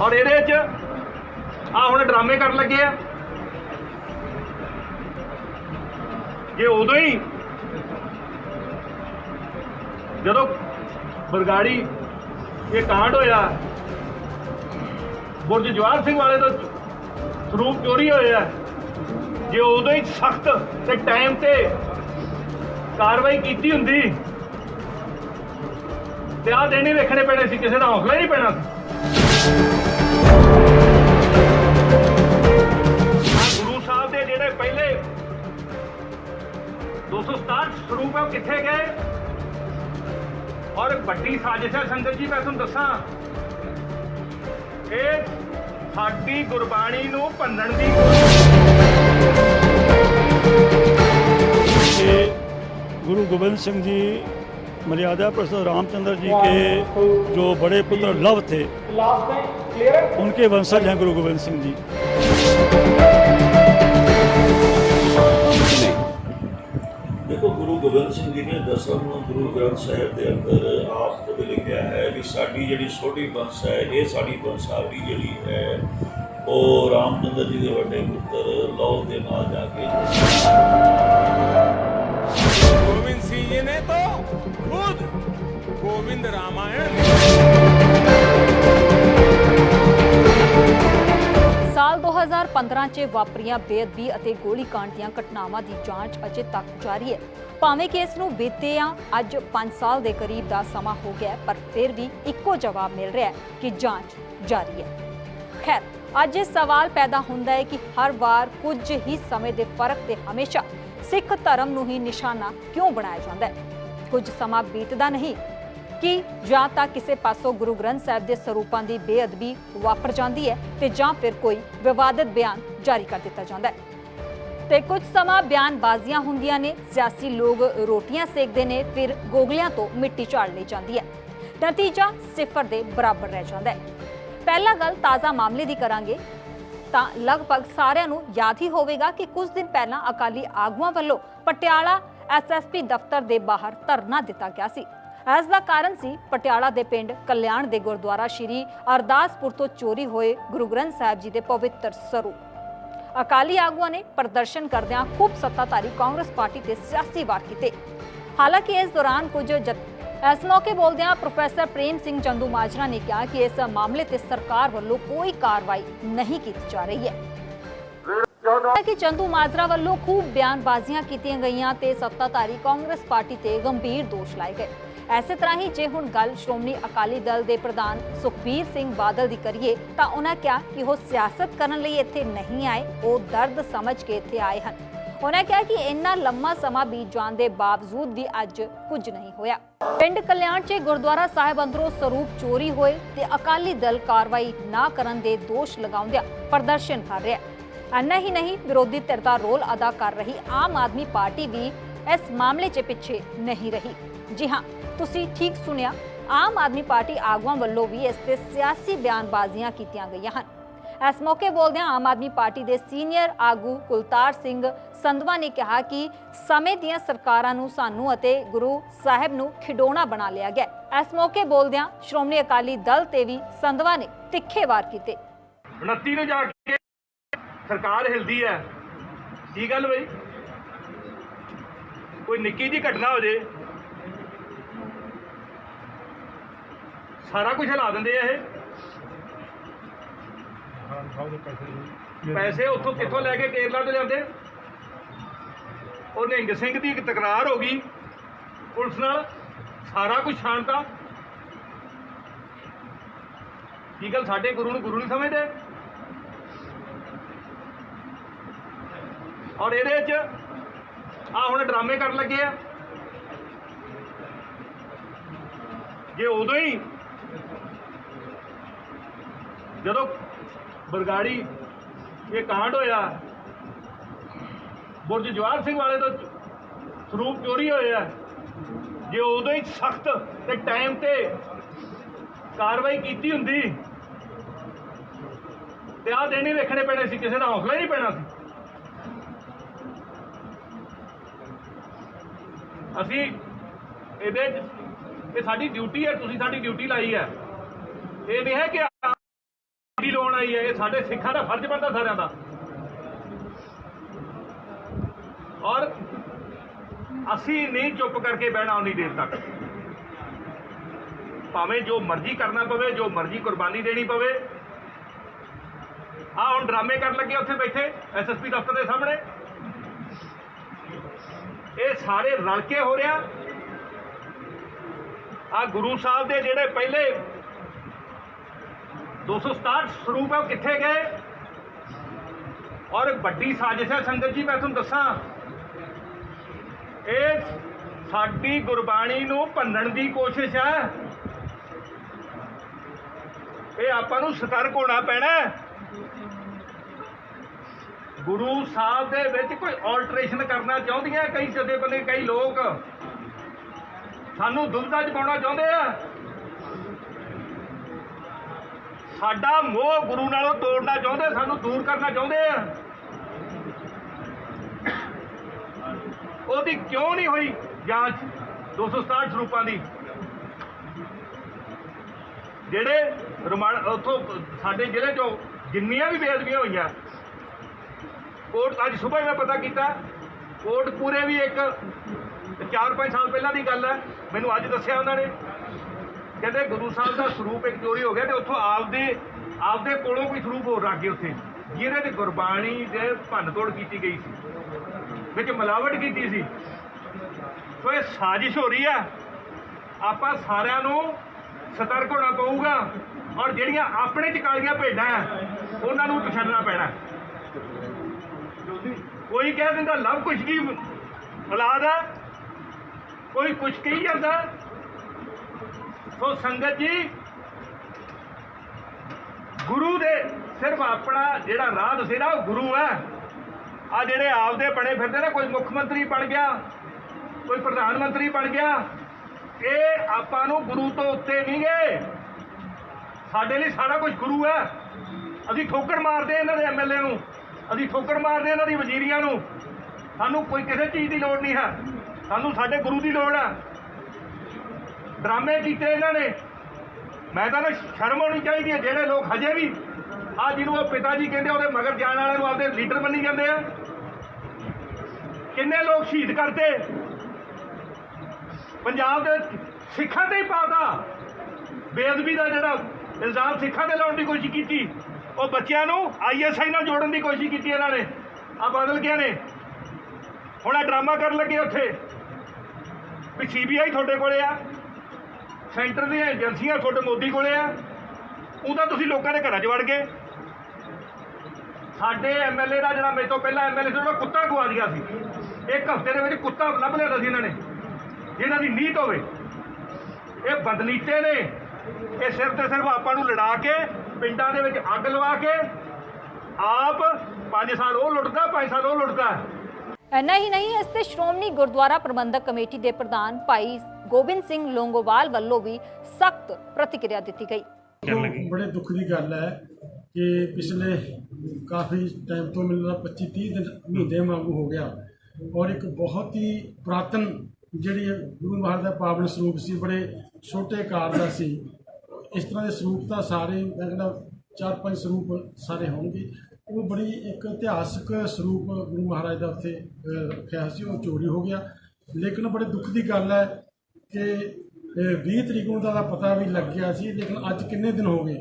ਔਰ ਇਹਦੇ 'ਚ ਆ ਹੁਣ ਡਰਾਮੇ ਕਰਨ ਲੱਗੇ ਆ। ਜੇ ਉਦੋਂ ਹੀ ਜਦੋਂ ਬਰਗਾੜੀ ਇਹ ਕਾਂਡ ਹੋਇਆ ਬੁਰਜ ਜਵਾਹਰ ਸਿੰਘ ਵਾਲੇ ਤੋਂ ਸਰੂਪ ਚੋਰੀ ਹੋਇਆ ਜੇ ਉਦੋਂ ਹੀ ਸਖਤ ਤੇ ਟਾਈਮ ਤੇ ਕਾਰਵਾਈ ਕੀਤੀ ਹੁੰਦੀ ਤੇ ਆਹ ਦਿਨ ਹੀ ਵੇਖਣੇ ਪੈਣੇ ਸੀ, ਕਿਸੇ ਦਾ ਹੌਸਲਾ ਨਹੀਂ ਪੈਣਾ ਸੀ। ਗੁਰੂ ਸਾਹਿਬ ਦੇ ਜਿਹੜੇ ਪਹਿਲੇ 267 ਸਰੂਪ ਉਹ ਕਿੱਥੇ ਗਏ? ਔਰ ਵੱਡੀ ਸਾਜ਼ਿਸ਼ ਹੈ ਸੰਗਤ ਜੀ, ਮੈਂ ਤੁਹਾਨੂੰ ਦੱਸਾਂ। ਇਹ ਸਾਡੀ ਗੁਰਬਾਣੀ ਨੂੰ ਭੰਨਣ ਦੀ ਕੋਸ਼ਿਸ਼ गुरु गोविंद सिंह जी मर्यादा पुरुषोत्तम रामचंद्र जी के जो बड़े पुत्र लव थे उनके वंशज हैं गुरु गोविंद सिंह जी ਦੇਖੋ ਗੁਰੂ ਗੋਬਿੰਦ ਸਿੰਘ ਜੀ ਨੇ ਦਸਮ ਗੁਰੂ ਗ੍ਰੰਥ ਸਾਹਿਬ ਦੇ ਅੰਦਰ ਆਪ ਖੁਦ ਲਿਖਿਆ ਹੈ ਵੀ ਸਾਡੀ ਜਿਹੜੀ ਛੋਟੀ ਵੰਸ਼ ਹੈ ਇਹ ਸਾਡੀ ਵੰਸ਼ਾਵਲੀ ਜਿਹੜੀ ਹੈ ਉਹ ਰਾਮਚੰਦਰ ਜੀ ਦੇ ਵੱਡੇ ਪੁੱਤਰ ਲਓ ਦੇ ਨਾਲ ਜਾ ਕੇ। ਗੋਬਿੰਦ ਸਿੰਘ ਜੀ ਨੇ ਤਾਂ ਖੁਦ ਗੋਬਿੰਦ ਰਾਮਾਇਣ ਸਾਲ 2015 'ਚ ਵਾਪਰੀਆਂ ਬੇਅਦਬੀ ਅਤੇ ਗੋਲੀकांड ਦੀਆਂ ਘਟਨਾਵਾਂ ਦੀ ਜਾਂਚ ਅਜੇ ਤੱਕ ਜਾਰੀ ਹੈ। ਭਾਵੇਂ ਕੇਸ ਨੂੰ ਬੀਤੇ ਆ ਅੱਜ 5 ਸਾਲ ਦੇ ਕਰੀਬ ਦਾ ਸਮਾਂ ਹੋ ਗਿਆ ਪਰ ਫਿਰ ਵੀ ਇੱਕੋ ਜਵਾਬ ਮਿਲ ਰਿਹਾ ਕਿ ਜਾਂਚ ਜਾਰੀ ਹੈ। ਖੈਰ ਅੱਜ ਇਹ ਸਵਾਲ ਪੈਦਾ ਹੁੰਦਾ ਹੈ ਕਿ ਹਰ ਵਾਰ ਕੁਝ ਹੀ ਸਮੇਂ ਦੇ ਫ਼ਰਕ ਤੇ ਹਮੇਸ਼ਾ ਸਿੱਖ ਧਰਮ ਨੂੰ ਹੀ ਨਿਸ਼ਾਨਾ ਕਿਉਂ ਬਣਾਇਆ ਜਾਂਦਾ ਹੈ? ਕੁਝ ਸਮਾਂ ਬੀਤਦਾ ਨਹੀਂ ਕਿ ਜਾਂ ਤਾਂ ਕਿਸੇ ਪਾਸੋਂ ਗੁਰੂ ਗ੍ਰੰਥ ਸਾਹਿਬ ਦੇ ਸਰੂਪਾਂ ਦੀ ਬੇਅਦਬੀ ਵਾਪਰ ਜਾਂਦੀ ਹੈ ਤੇ ਜਾਂ ਫਿਰ ਕੋਈ ਵਿਵਾਦਤ ਬਿਆਨ ਜਾਰੀ ਕਰ ਦਿੱਤਾ ਜਾਂਦਾ ਹੈ। ਤੇ ਕੁਝ ਸਮਾਂ ਬਿਆਨਬਾਜ਼ੀਆਂ ਹੁੰਦੀਆਂ ਨੇ, ਸਿਆਸੀ ਲੋਕ ਰੋਟੀਆਂ ਸੇਕਦੇ ਨੇ, ਫਿਰ ਗੋਗਲਿਆਂ ਤੋਂ ਮਿੱਟੀ ਝਾੜ ਲਈ ਜਾਂਦੀ ਹੈ। ਨਤੀਜਾ ਸਿਫਰ ਦੇ ਬਰਾਬਰ ਰਹਿ ਜਾਂਦਾ ਹੈ। ਪਹਿਲਾ ਗੱਲ ਤਾਜ਼ਾ ਮਾਮਲੇ ਦੀ ਕਰਾਂਗੇ, ਤਾਂ ਲਗਭਗ ਸਾਰਿਆਂ ਨੂੰ ਯਾਦ ਹੀ ਹੋਵੇਗਾ ਕਿ ਕੁਝ ਦਿਨ ਪਹਿਲਾਂ ਅਕਾਲੀ ਆਗੂਆਂ ਵੱਲੋਂ ਪਟਿਆਲਾ ਐਸਐਸਪੀ ਦਫ਼ਤਰ ਦੇ ਬਾਹਰ ਧਰਨਾ ਦਿੱਤਾ ਗਿਆ ਸੀ। ਇਸ ਦਾ ਕਾਰਨ ਸੀ ਪਟਿਆਲਾ ਦੇ ਪਿੰਡ ਕਲਿਆਣ ਦੇ ਗੁਰਦੁਆਰਾ ਸ਼੍ਰੀ ਅਰਦਾਸਪੁਰ ਤੋਂ ਚੋਰੀ ਹੋਏ ਗੁਰੂ ਗ੍ਰੰਥ ਸਾਹਿਬ ਜੀ ਦੇ ਪਵਿੱਤਰ ਸਰੂਪ। ਅਕਾਲੀ ਆਗੂਆਂ ਨੇ ਪ੍ਰਦਰਸ਼ਨ ਕਰਦਿਆਂ ਖੂਬ ਸੱਤਾਧਾਰੀ ਕਾਂਗਰਸ ਪਾਰਟੀ ਤੇ ਸਿਆਸੀ ਵਾਰ ਕੀਤੇ। ਹਾਲਾਂਕਿ ਇਸ ਦੌਰਾਨ ਕੁਝ ਜਥ- ਇਸ ਮੌਕੇ ਬੋਲਦਿਆਂ ਪ੍ਰੋਫੈਸਰ ਪ੍ਰੇਮ ਸਿੰਘ ਚੰਦੂ ਮਾਜਰਾ ਨੇ ਕਿਹਾ ਕਿ ਇਸ ਮਾਮਲੇ ਤੇ ਸਰਕਾਰ ਵੱਲੋਂ ਕੋਈ ਕਾਰਵਾਈ ਨਹੀਂ ਕੀਤੀ ਜਾ ਰਹੀ ਹੈ। ਕਿ ਚੰਦੂ ਮਾਜਰਾ ਵੱਲੋਂ ਖੂਬ ਬਿਆਨਬਾਜ਼ੀਆਂ ਕੀਤੀਆਂ ਗਈਆਂ ਤੇ ਸੱਤਾਧਾਰੀ ਕਾਂਗਰਸ ਪਾਰਟੀ ਤੇ ਗੰਭੀਰ ਦੋਸ਼ ਲਾਏ ਗਏ। ਐਸੇ ਤਰ੍ਹਾਂ ਹੀ ਜੇ ਹੁਣ ਗੱਲ ਸ਼੍ਰੋਮਣੀ ਅਕਾਲੀ ਦਲ ਦੇ ਪ੍ਰਧਾਨ ਸੁਖਬੀਰ ਸਿੰਘ ਬਾਦਲ ਦੀ ਕਰੀਏ ਤਾਂ ਉਹਨਾਂ ਕਿਹਾ ਕਿ ਉਹ ਸਿਆਸਤ ਕਰਨ ਲਈ ਇੱਥੇ ਨਹੀਂ ਆਏ, ਉਹ ਦਰਦ ਸਮਝ ਕੇ ਇੱਥੇ ਆਏ ਹਨ। ਉਹਨਾਂ ਕਿਹਾ ਕਿ ਇੰਨਾ ਲੰਮਾ ਸਮਾਂ ਬੀਤ ਜਾਣ ਦੇ ਬਾਵਜੂਦ ਵੀ ਅੱਜ ਕੁਝ ਨਹੀਂ ਹੋਇਆ। ਪਿੰਡ ਕਲਿਆਣ 'ਚ ਗੁਰਦੁਆਰਾ ਸਾਹਿਬ ਅੰਦਰੋਂ ਸਰੂਪ ਚੋਰੀ ਹੋਏ ਤੇ ਅਕਾਲੀ ਦਲ ਕਾਰਵਾਈ ਨਾ ਕਰਨ ਦੇ ਦੋਸ਼ ਲਗਾਉਂਦਿਆਂ ਪ੍ਰਦਰਸ਼ਨ ਕਰ ਰਿਹਾ ਹੈ। ਇੰਨਾ ਹੀ ਨਹੀਂ, ਵਿਰੋਧੀ ਧਿਰ ਦਾ ਰੋਲ ਅਦਾ ਕਰ ਰਹੀ ਆਮ ਆਦਮੀ ਪਾਰਟੀ ਵੀ ਇਸ ਮਾਮਲੇ 'ਚ ਪਿੱਛੇ ਨਹੀਂ ਰਹੀ। ਜੀ ਹਾਂ, ਤੁਸੀਂ ਠੀਕ ਸੁਣਿਆ, ਆਮ ਆਦਮੀ ਪਾਰਟੀ ਆਗੂਆਂ ਵੱਲੋਂ ਵੀ ਇਸ ਤੇ ਸਿਆਸੀ ਬਿਆਨਬਾਜ਼ੀਆਂ ਕੀਤੀਆਂ ਗਈਆਂ ਹਨ। ਇਸ ਮੌਕੇ ਬੋਲਦਿਆਂ ਆਮ ਆਦਮੀ ਪਾਰਟੀ ਦੇ ਸੀਨੀਅਰ ਆਗੂ ਕੁਲਤਾਰ ਸਿੰਘ ਸੰਧਵਾ ਨੇ ਕਿਹਾ ਕਿ ਸਮੇਂ ਦੀਆਂ ਸਰਕਾਰਾਂ ਨੂੰ ਸਾਨੂੰ ਅਤੇ ਗੁਰੂ ਸਾਹਿਬ ਨੂੰ ਖਿਡੌਣਾ ਬਣਾ ਲਿਆ ਗਿਆ ਇਸ ਮੌਕੇ ਬੋਲਦਿਆਂ ਸ਼੍ਰੋਮਣੀ ਅਕਾਲੀ ਦਲ ਤੇ ਵੀ ਸੰਧਵਾ ਨੇ ਤਿੱਖੇ ਵਾਰ ਕੀਤੇ। 29 ਨੂੰ ਜਾ ਕੇ ਸਰਕਾਰ ਹਿਲਦੀ ਹੈ। ਕੀ ਗੱਲ ਬਈ? ਕੋਈ ਨਿੱਕੀ ਜੀ ਘਟਨਾ ਹੋ ਜੇ। ਸਾਰਾ ਕੁਝ ਹਿਲਾ ਦਿੰਦੇ ਆ ਇਹ। ਪੈਸੇ ਉੱਥੋਂ ਕਿੱਥੋਂ ਲੈ ਕੇ ਕੇਰਲਾ ਤੋਂ ਜਾਂਦੇ ਉਹ ਨਿਹੰਗ ਸਿੰਘ ਦੀ ਇੱਕ ਤਕਰਾਰ ਹੋ ਗਈ। ਪੁਲਿਸ ਨਾਲ ਸਾਰਾ ਕੁਝ ਸ਼ਾਂਤਾ ਕੀ ਗੱਲ ਸਾਡੇ ਗੁਰੂ ਨੂੰ ਗੁਰੂ ਨਹੀਂ ਸਮਝਦੇ? ਔਰ ਇਹਦੇ 'ਚ ਆ ਹੁਣ ਡਰਾਮੇ ਕਰਨ ਲੱਗੇ ਆ। ਜੇ ਉਦੋਂ ਹੀ ਜਦੋਂ ਬਰਗਾੜੀ, ਇਹ ਕਾਂਡ ਹੋਇਆ। ਬੁਰਜ ਜਵਾਹਰ ਸਿੰਘ ਵਾਲੇ ਤੋਂ ਸਰੂਪ ਚੋਰੀ ਹੋਇਆ ਜੇ ਉਦੋਂ ਹੀ ਸਖਤ ਤੇ ਟਾਈਮ ਤੇ ਕਾਰਵਾਈ ਕੀਤੀ ਹੁੰਦੀ, ਤੇ ਆਹ ਦਿਨ ਹੀ ਵੇਖਣੇ ਪੈਣੇ ਸੀ, ਕਿਸੇ ਦਾ ਹੌਸਲਾ ਹੀ ਨਹੀਂ ਪੈਣਾ ਸੀ। ਅਸੀਂ ਇਹਦੇ ਇਹ ਸਾਡੀ ਡਿਊਟੀ ਹੈ, ਤੁਸੀਂ ਸਾਡੀ ਡਿਊਟੀ ਲਾਈ ਹੈ। ਇਹ ਨਹੀਂ ਹੈ ਕਿ ਦੀ ਲੋਨ ਆਈ ਹੈ, ਇਹ ਸਾਡੇ ਸਿੱਖਾਂ ਦਾ ਫਰਜ਼ ਬਣਦਾ ਸਾਰਿਆਂ ਦਾ। ਔਰ ਅਸੀਂ ਨਹੀਂ ਚੁੱਪ ਕਰਕੇ ਬਹਿਣਾ ਉਨੀ ਦੇਰ ਤੱਕ। ਭਾਵੇਂ ਜੋ ਮਰਜ਼ੀ ਕਰਨਾ ਪਵੇ, ਜੋ ਮਰਜ਼ੀ ਕੁਰਬਾਨੀ ਦੇਣੀ ਪਵੇ। ਆ ਹੁਣ ਡਰਾਮੇ ਕਰਨ ਲੱਗੇ ਉੱਥੇ ਬੈਠੇ ਐਸਐਸਪੀ ਦਫ਼ਤਰ ਦੇ ਸਾਹਮਣੇ। ਇਹ ਸਾਰੇ ਰਲ ਕੇ ਹੋ ਰਿਹਾ। ਆ ਗੁਰੂ ਸਾਹਿਬ ਦੇ ਜਿਹੜੇ ਪਹਿਲੇ 267 ਸਰੂਪ ਹੈ ਉਹ ਕਿੱਥੇ ਗਏ ਔਰ ਵੱਡੀ ਸਾਜ਼ਿਸ਼ ਹੈ ਸੰਗਤ ਜੀ ਮੈਂ ਤੁਹਾਨੂੰ ਦੱਸਾਂ ਇਹ ਸਾਡੀ ਗੁਰਬਾਣੀ ਨੂੰ ਭੰਨਣ ਦੀ ਕੋਸ਼ਿਸ਼ ਹੈ ਇਹ ਆਪਾਂ ਨੂੰ ਸਤਰਕ ਹੋਣਾ ਪੈਣਾ ਗੁਰੂ ਸਾਹਿਬ ਦੇ ਵਿੱਚ ਕੋਈ ਆਲਟਰੇਸ਼ਨ ਕਰਨਾ ਚਾਹੁੰਦੀਆਂ ਕਈ ਜਥੇਬੰਦੀ ਕਈ ਲੋਕ ਸਾਨੂੰ ਦੁਬਦਾ ਚ ਪਾਉਣਾ ਚਾਹੁੰਦੇ ਆ ਸਾਡਾ ਮੋਹ ਗੁਰੂ ਨਾਲੋਂ ਤੋੜਨਾ ਚਾਹੁੰਦੇ, ਸਾਨੂੰ ਦੂਰ ਕਰਨਾ ਚਾਹੁੰਦੇ ਆ। ਉਹਦੀ ਕਿਉਂ ਨਹੀਂ ਹੋਈ ਜਾਂਚ? 267 ਸਰੂਪਾਂ ਦੀ। ਜਿਹੜੇ ਰਿਮਾਂਡ ਉੱਥੋਂ ਸਾਡੇ ਜ਼ਿਲ੍ਹੇ ਚੋਂ ਜਿੰਨੀਆਂ ਵੀ ਬੇਅਦਬੀਆਂ ਹੋਈਆਂ, ਕੋਰਟ ਅੱਜ ਸਵੇਰ ਮੈਂ ਪਤਾ ਕੀਤਾ, ਕੋਰਟ ਪੂਰੇ ਵੀ ਇੱਕ 4-5 ਸਾਲ ਪਹਿਲਾਂ ਦੀ ਗੱਲ ਹੈ। ਮੈਨੂੰ ਅੱਜ ਦੱਸਿਆ ਉਹਨਾਂ ਨੇ। ਕਹਿੰਦੇ ਗੁਰੂ ਸਾਹਿਬ ਦਾ ਸਰੂਪ ਇੱਕ ਚੋਰੀ ਹੋ ਗਿਆ ਤੇ ਉੱਥੋਂ ਆਪਦੇ ਆਪਦੇ ਕੋਲੋਂ ਕੋਈ ਸਰੂਪ ਹੋਰ ਰੱਖ ਗਏ ਉੱਥੇ, ਜਿਹਦੇ ਤੇ ਗੁਰਬਾਣੀ ਦੇ ਭੰਨਤੋੜ ਕੀਤੀ ਗਈ ਸੀ, ਵਿੱਚ ਮਿਲਾਵਟ ਕੀਤੀ ਸੀ। ਸੋ ਇਹ ਸਾਜ਼ਿਸ਼ ਹੋ ਰਹੀ ਹੈ ਆਪਾਂ ਸਾਰਿਆਂ ਨੂੰ ਸਤਰਕ ਹੋਣਾ ਪਊਗਾ ਔਰ ਜਿਹੜੀਆਂ ਆਪਣੇ ਚ ਕਾਲੀਆਂ ਭੇਡਾਂ ਹੈ ਉਹਨਾਂ ਨੂੰ ਪਛਾਣਨਾ ਪੈਣਾ। ਕੋਈ ਕਹਿ ਦਿੰਦਾ, ਲਵ ਕੁਛ ਕੀ ਔਲਾਦ ਹੈ ਕੋਈ ਕੁਛ ਕਹੀ ਜਾਂਦਾ ਸੋ ਸੰਗਤ ਜੀ, ਗੁਰੂ ਦੇ ਸਿਰਫ ਆਪਣਾ ਜਿਹੜਾ ਰਾਹ ਦੱਸੇ ਨਾ, ਉਹ ਗੁਰੂ ਹੈ। ਆ ਜਿਹੜੇ ਆਪਦੇ ਬਣੇ ਫਿਰਦੇ ਨਾ, ਕੋਈ ਮੁੱਖ ਮੰਤਰੀ ਬਣ ਗਿਆ, ਕੋਈ ਪ੍ਰਧਾਨ ਮੰਤਰੀ ਬਣ ਗਿਆ, ਇਹ ਆਪਾਂ ਨੂੰ ਗੁਰੂ ਤੋਂ ਉੱਤੇ ਨਹੀਂ ਗਏ। ਸਾਡੇ ਲਈ ਸਾਰਾ ਕੁਝ ਗੁਰੂ ਹੈ। ਅਸੀਂ ਠੋਕਰ ਮਾਰਦੇ ਇਹਨਾਂ ਦੇ ਐਮਐਲਏ ਨੂੰ, ਅਸੀਂ ਠੋਕਰ ਮਾਰਦੇ ਇਹਨਾਂ ਦੀ ਵਜ਼ੀਰੀਆਂ ਨੂੰ। ਸਾਨੂੰ ਕੋਈ ਕਿਸੇ ਚੀਜ਼ ਦੀ ਲੋੜ ਨਹੀਂ ਹੈ। ਸਾਨੂੰ ਸਾਡੇ ਗੁਰੂ ਦੀ ਲੋੜ ਹੈ। ਡਰਾਮੇ ਕੀਤੇ ਇਹਨਾਂ ਨੇ। ਮੈਂ ਤਾਂ ਨਾ ਸ਼ਰਮ ਆਉਣੀ ਚਾਹੀਦੀ ਹੈ, ਜਿਹੜੇ ਲੋਕ ਹਜੇ ਵੀ ਆ ਜਿਹਨੂੰ ਉਹ ਪਿਤਾ ਜੀ ਕਹਿੰਦੇ ਉਹਦੇ ਮਗਰ ਜਾਣ ਵਾਲਿਆਂ ਨੂੰ ਆਪਦੇ ਲੀਡਰ ਮੰਨੀ ਜਾਂਦੇ ਆ। ਕਿੰਨੇ ਲੋਕ ਸ਼ਹੀਦ ਕਰਤੇ। ਪੰਜਾਬ ਦੇ ਸਿੱਖਾਂ ਤੇ ਹੀ ਪਾਤਾ ਬੇਅਦਬੀ ਦਾ ਜਿਹੜਾ ਇਲਜ਼ਾਮ ਸਿੱਖਾਂ ਤੇ ਲਾਉਣ ਦੀ ਕੋਸ਼ਿਸ਼ ਕੀਤੀ, ਉਹ ਬੱਚਿਆਂ ਨੂੰ ਆਈਐਸਆਈ ਨਾਲ ਜੋੜਨ ਦੀ ਕੋਸ਼ਿਸ਼ ਕੀਤੀ ਇਹਨਾਂ ਨੇ। ਆ ਬਦਲ ਗਿਆ ਨੇ। ਹੁਣ ਆ ਡਰਾਮਾ ਕਰਨ ਲੱਗੇ ਉੱਥੇ। ਵੀ ਸੀਬੀਆਈ ਤੁਹਾਡੇ ਕੋਲੇ ਆ। ਸੈਂਟਰ ਦੀਆਂ ਏਜੰਸੀਆਂ ਤੁਹਾਡੇ ਮੋਦੀ ਕੋਲੇ ਆ। ਉਹਦਾ ਤੁਸੀਂ ਲੋਕਾਂ ਦੇ ਘਰਾਂ 'ਚ ਵੜ ਗਏ। ਸਾਡੇ ਐਮਐਲਏ ਦਾ ਜਿਹੜਾ ਮੇਰੇ ਤੋਂ ਪਹਿਲਾਂ ਐਮਐਲਏ ਸੀ, ਉਹਦਾ ਕੁੱਤਾ ਗਵਾ ਦਿਆ ਸੀ। ਇੱਕ ਹਫ਼ਤੇ ਦੇ ਵਿੱਚ ਕੁੱਤਾ ਲੱਭ ਲਿਆ ਸੀ ਇਹਨਾਂ ਨੇ, ਜਿਹਨਾਂ ਦੀ ਨੀਤ ਹੋਵੇ। ਇਹ ਬਦਲੀਤੇ ਨੇ। ਇਹ ਸਿਰਫ ਤੇ ਸਿਰਫ ਆਪਾਂ ਨੂੰ ਲੜਾ ਕੇ, ਪਿੰਡਾਂ ਦੇ ਵਿੱਚ ਅੱਗ ਲਵਾ ਕੇ, ਆਪ 5 ਸਾਲ ਉਹ ਲੁੱਟਦਾ 5 ਸਾਲ ਉਹ ਲੁੱਟਦਾ। ਇੰਨਾ ਹੀ ਨਹੀਂ, ਇਸ ਤੇ ਸ਼੍ਰੋਮਣੀ ਗੁਰਦੁਆਰਾ ਪ੍ਰਬੰਧਕ ਕਮੇਟੀ ਦੇ ਪ੍ਰਧਾਨ ਭਾਈ ਗੋਬਿੰਦ ਸਿੰਘ ਲੋਂਗੋਵਾਲ ਵੱਲੋਂ ਵੀ ਸਖਤ ਪ੍ਰਤੀਕਿਰਿਆ ਦਿੱਤੀ ਗਈ। ਬੜੇ ਦੁੱਖ ਦੀ ਗੱਲ ਹੈ ਕਿ ਪਿਛਲੇ ਕਾਫੀ ਟਾਈਮ ਤੋਂ ਮੈਨੂੰ ਲੱਗਦਾ 25 30 ਦਿਨ ਮਹੀਨੇ ਵਾਂਗੂ ਹੋ ਗਿਆ ਔਰ ਇੱਕ ਬਹੁਤ ਹੀ ਪੁਰਾਤਨ ਜਿਹੜੀ ਗੁਰੂ ਮਹਾਰਾਜ ਦਾ ਪਾਵਨ ਸਰੂਪ ਸੀ ਬੜੇ ਛੋਟੇ ਆਕਾਰ ਦਾ ਸੀ। ਇਸ ਤਰ੍ਹਾਂ ਦੇ ਸਰੂਪ ਤਾਂ ਸਾਰੇ ਮੈਂ ਕਹਿੰਦਾ ਚਾਰ ਪੰਜ ਸਰੂਪ ਸਾਰੇ ਹੋਣਗੇ। ਉਹ ਬੜੀ ਇੱਕ ਇਤਿਹਾਸਕ ਸਰੂਪ ਗੁਰੂ ਮਹਾਰਾਜ ਦਾ ਉੱਥੇ ਰੱਖਿਆ ਸੀ ਉਹ ਚੋਰੀ ਹੋ ਗਿਆ। ਲੇਕਿਨ ਬੜੇ ਦੁੱਖ ਦੀ ਗੱਲ ਹੈ ਕਿ ਇਹ 20 ਤਰੀਕ ਨੂੰ ਤਾਂ ਦਾ ਪਤਾ ਵੀ ਲੱਗ ਗਿਆ ਸੀ, ਲੇਕਿਨ ਅੱਜ ਕਿੰਨੇ ਦਿਨ ਹੋ ਗਏ?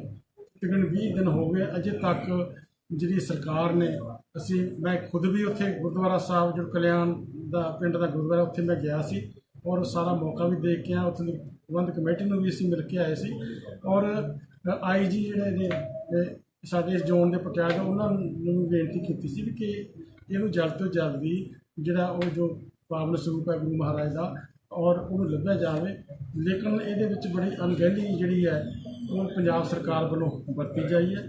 ਤਕਰੀਬਨ 20 ਦਿਨ ਹੋ ਗਏ, ਅਜੇ ਤੱਕ ਜਿਹੜੀ ਸਰਕਾਰ ਨੇ, ਅਸੀਂ, ਮੈਂ ਖੁਦ ਵੀ ਉੱਥੇ ਗੁਰਦੁਆਰਾ ਸਾਹਿਬ, ਜੋ ਕਲਿਆਣ ਦਾ ਪਿੰਡ ਦਾ ਗੁਰਦੁਆਰਾ, ਉੱਥੇ ਮੈਂ ਗਿਆ ਸੀ ਔਰ ਸਾਰਾ ਮੌਕਾ ਵੀ ਦੇਖ ਕੇ ਆ ਉੱਥੇ ਦੀ ਪ੍ਰਬੰਧ ਕਮੇਟੀ ਨੂੰ ਵੀ ਅਸੀਂ ਮਿਲ ਕੇ ਆਏ ਸੀ ਔਰ ਆਈਜੀ ਜਿਹੜੇ ਨੇ ਸਾਡੇ ਜ਼ੋਨ ਦੇ ਪਟਿਆਲੇ ਉਹਨਾਂ ਨੂੰ ਬੇਨਤੀ ਕੀਤੀ ਸੀ ਵੀ ਕਿ ਇਹਨੂੰ ਜਲਦ ਤੋਂ ਜਲਦੀ ਜਿਹੜਾ ਉਹ ਜੋ ਪਾਵਨ ਸਰੂਪ ਹੈ ਗੁਰੂ ਮਹਾਰਾਜ ਦਾ ਔਰ ਉਹਨੂੰ ਲੱਭਿਆ ਜਾਵੇ, ਲੇਕਿਨ ਇਹਦੇ ਵਿੱਚ ਬੜੀ ਅਣਗਹਿਲੀ ਜਿਹੜੀ ਹੈ, ਉਹ ਪੰਜਾਬ ਸਰਕਾਰ ਵੱਲੋਂ ਵਰਤੀ ਜਾਈ ਹੈ।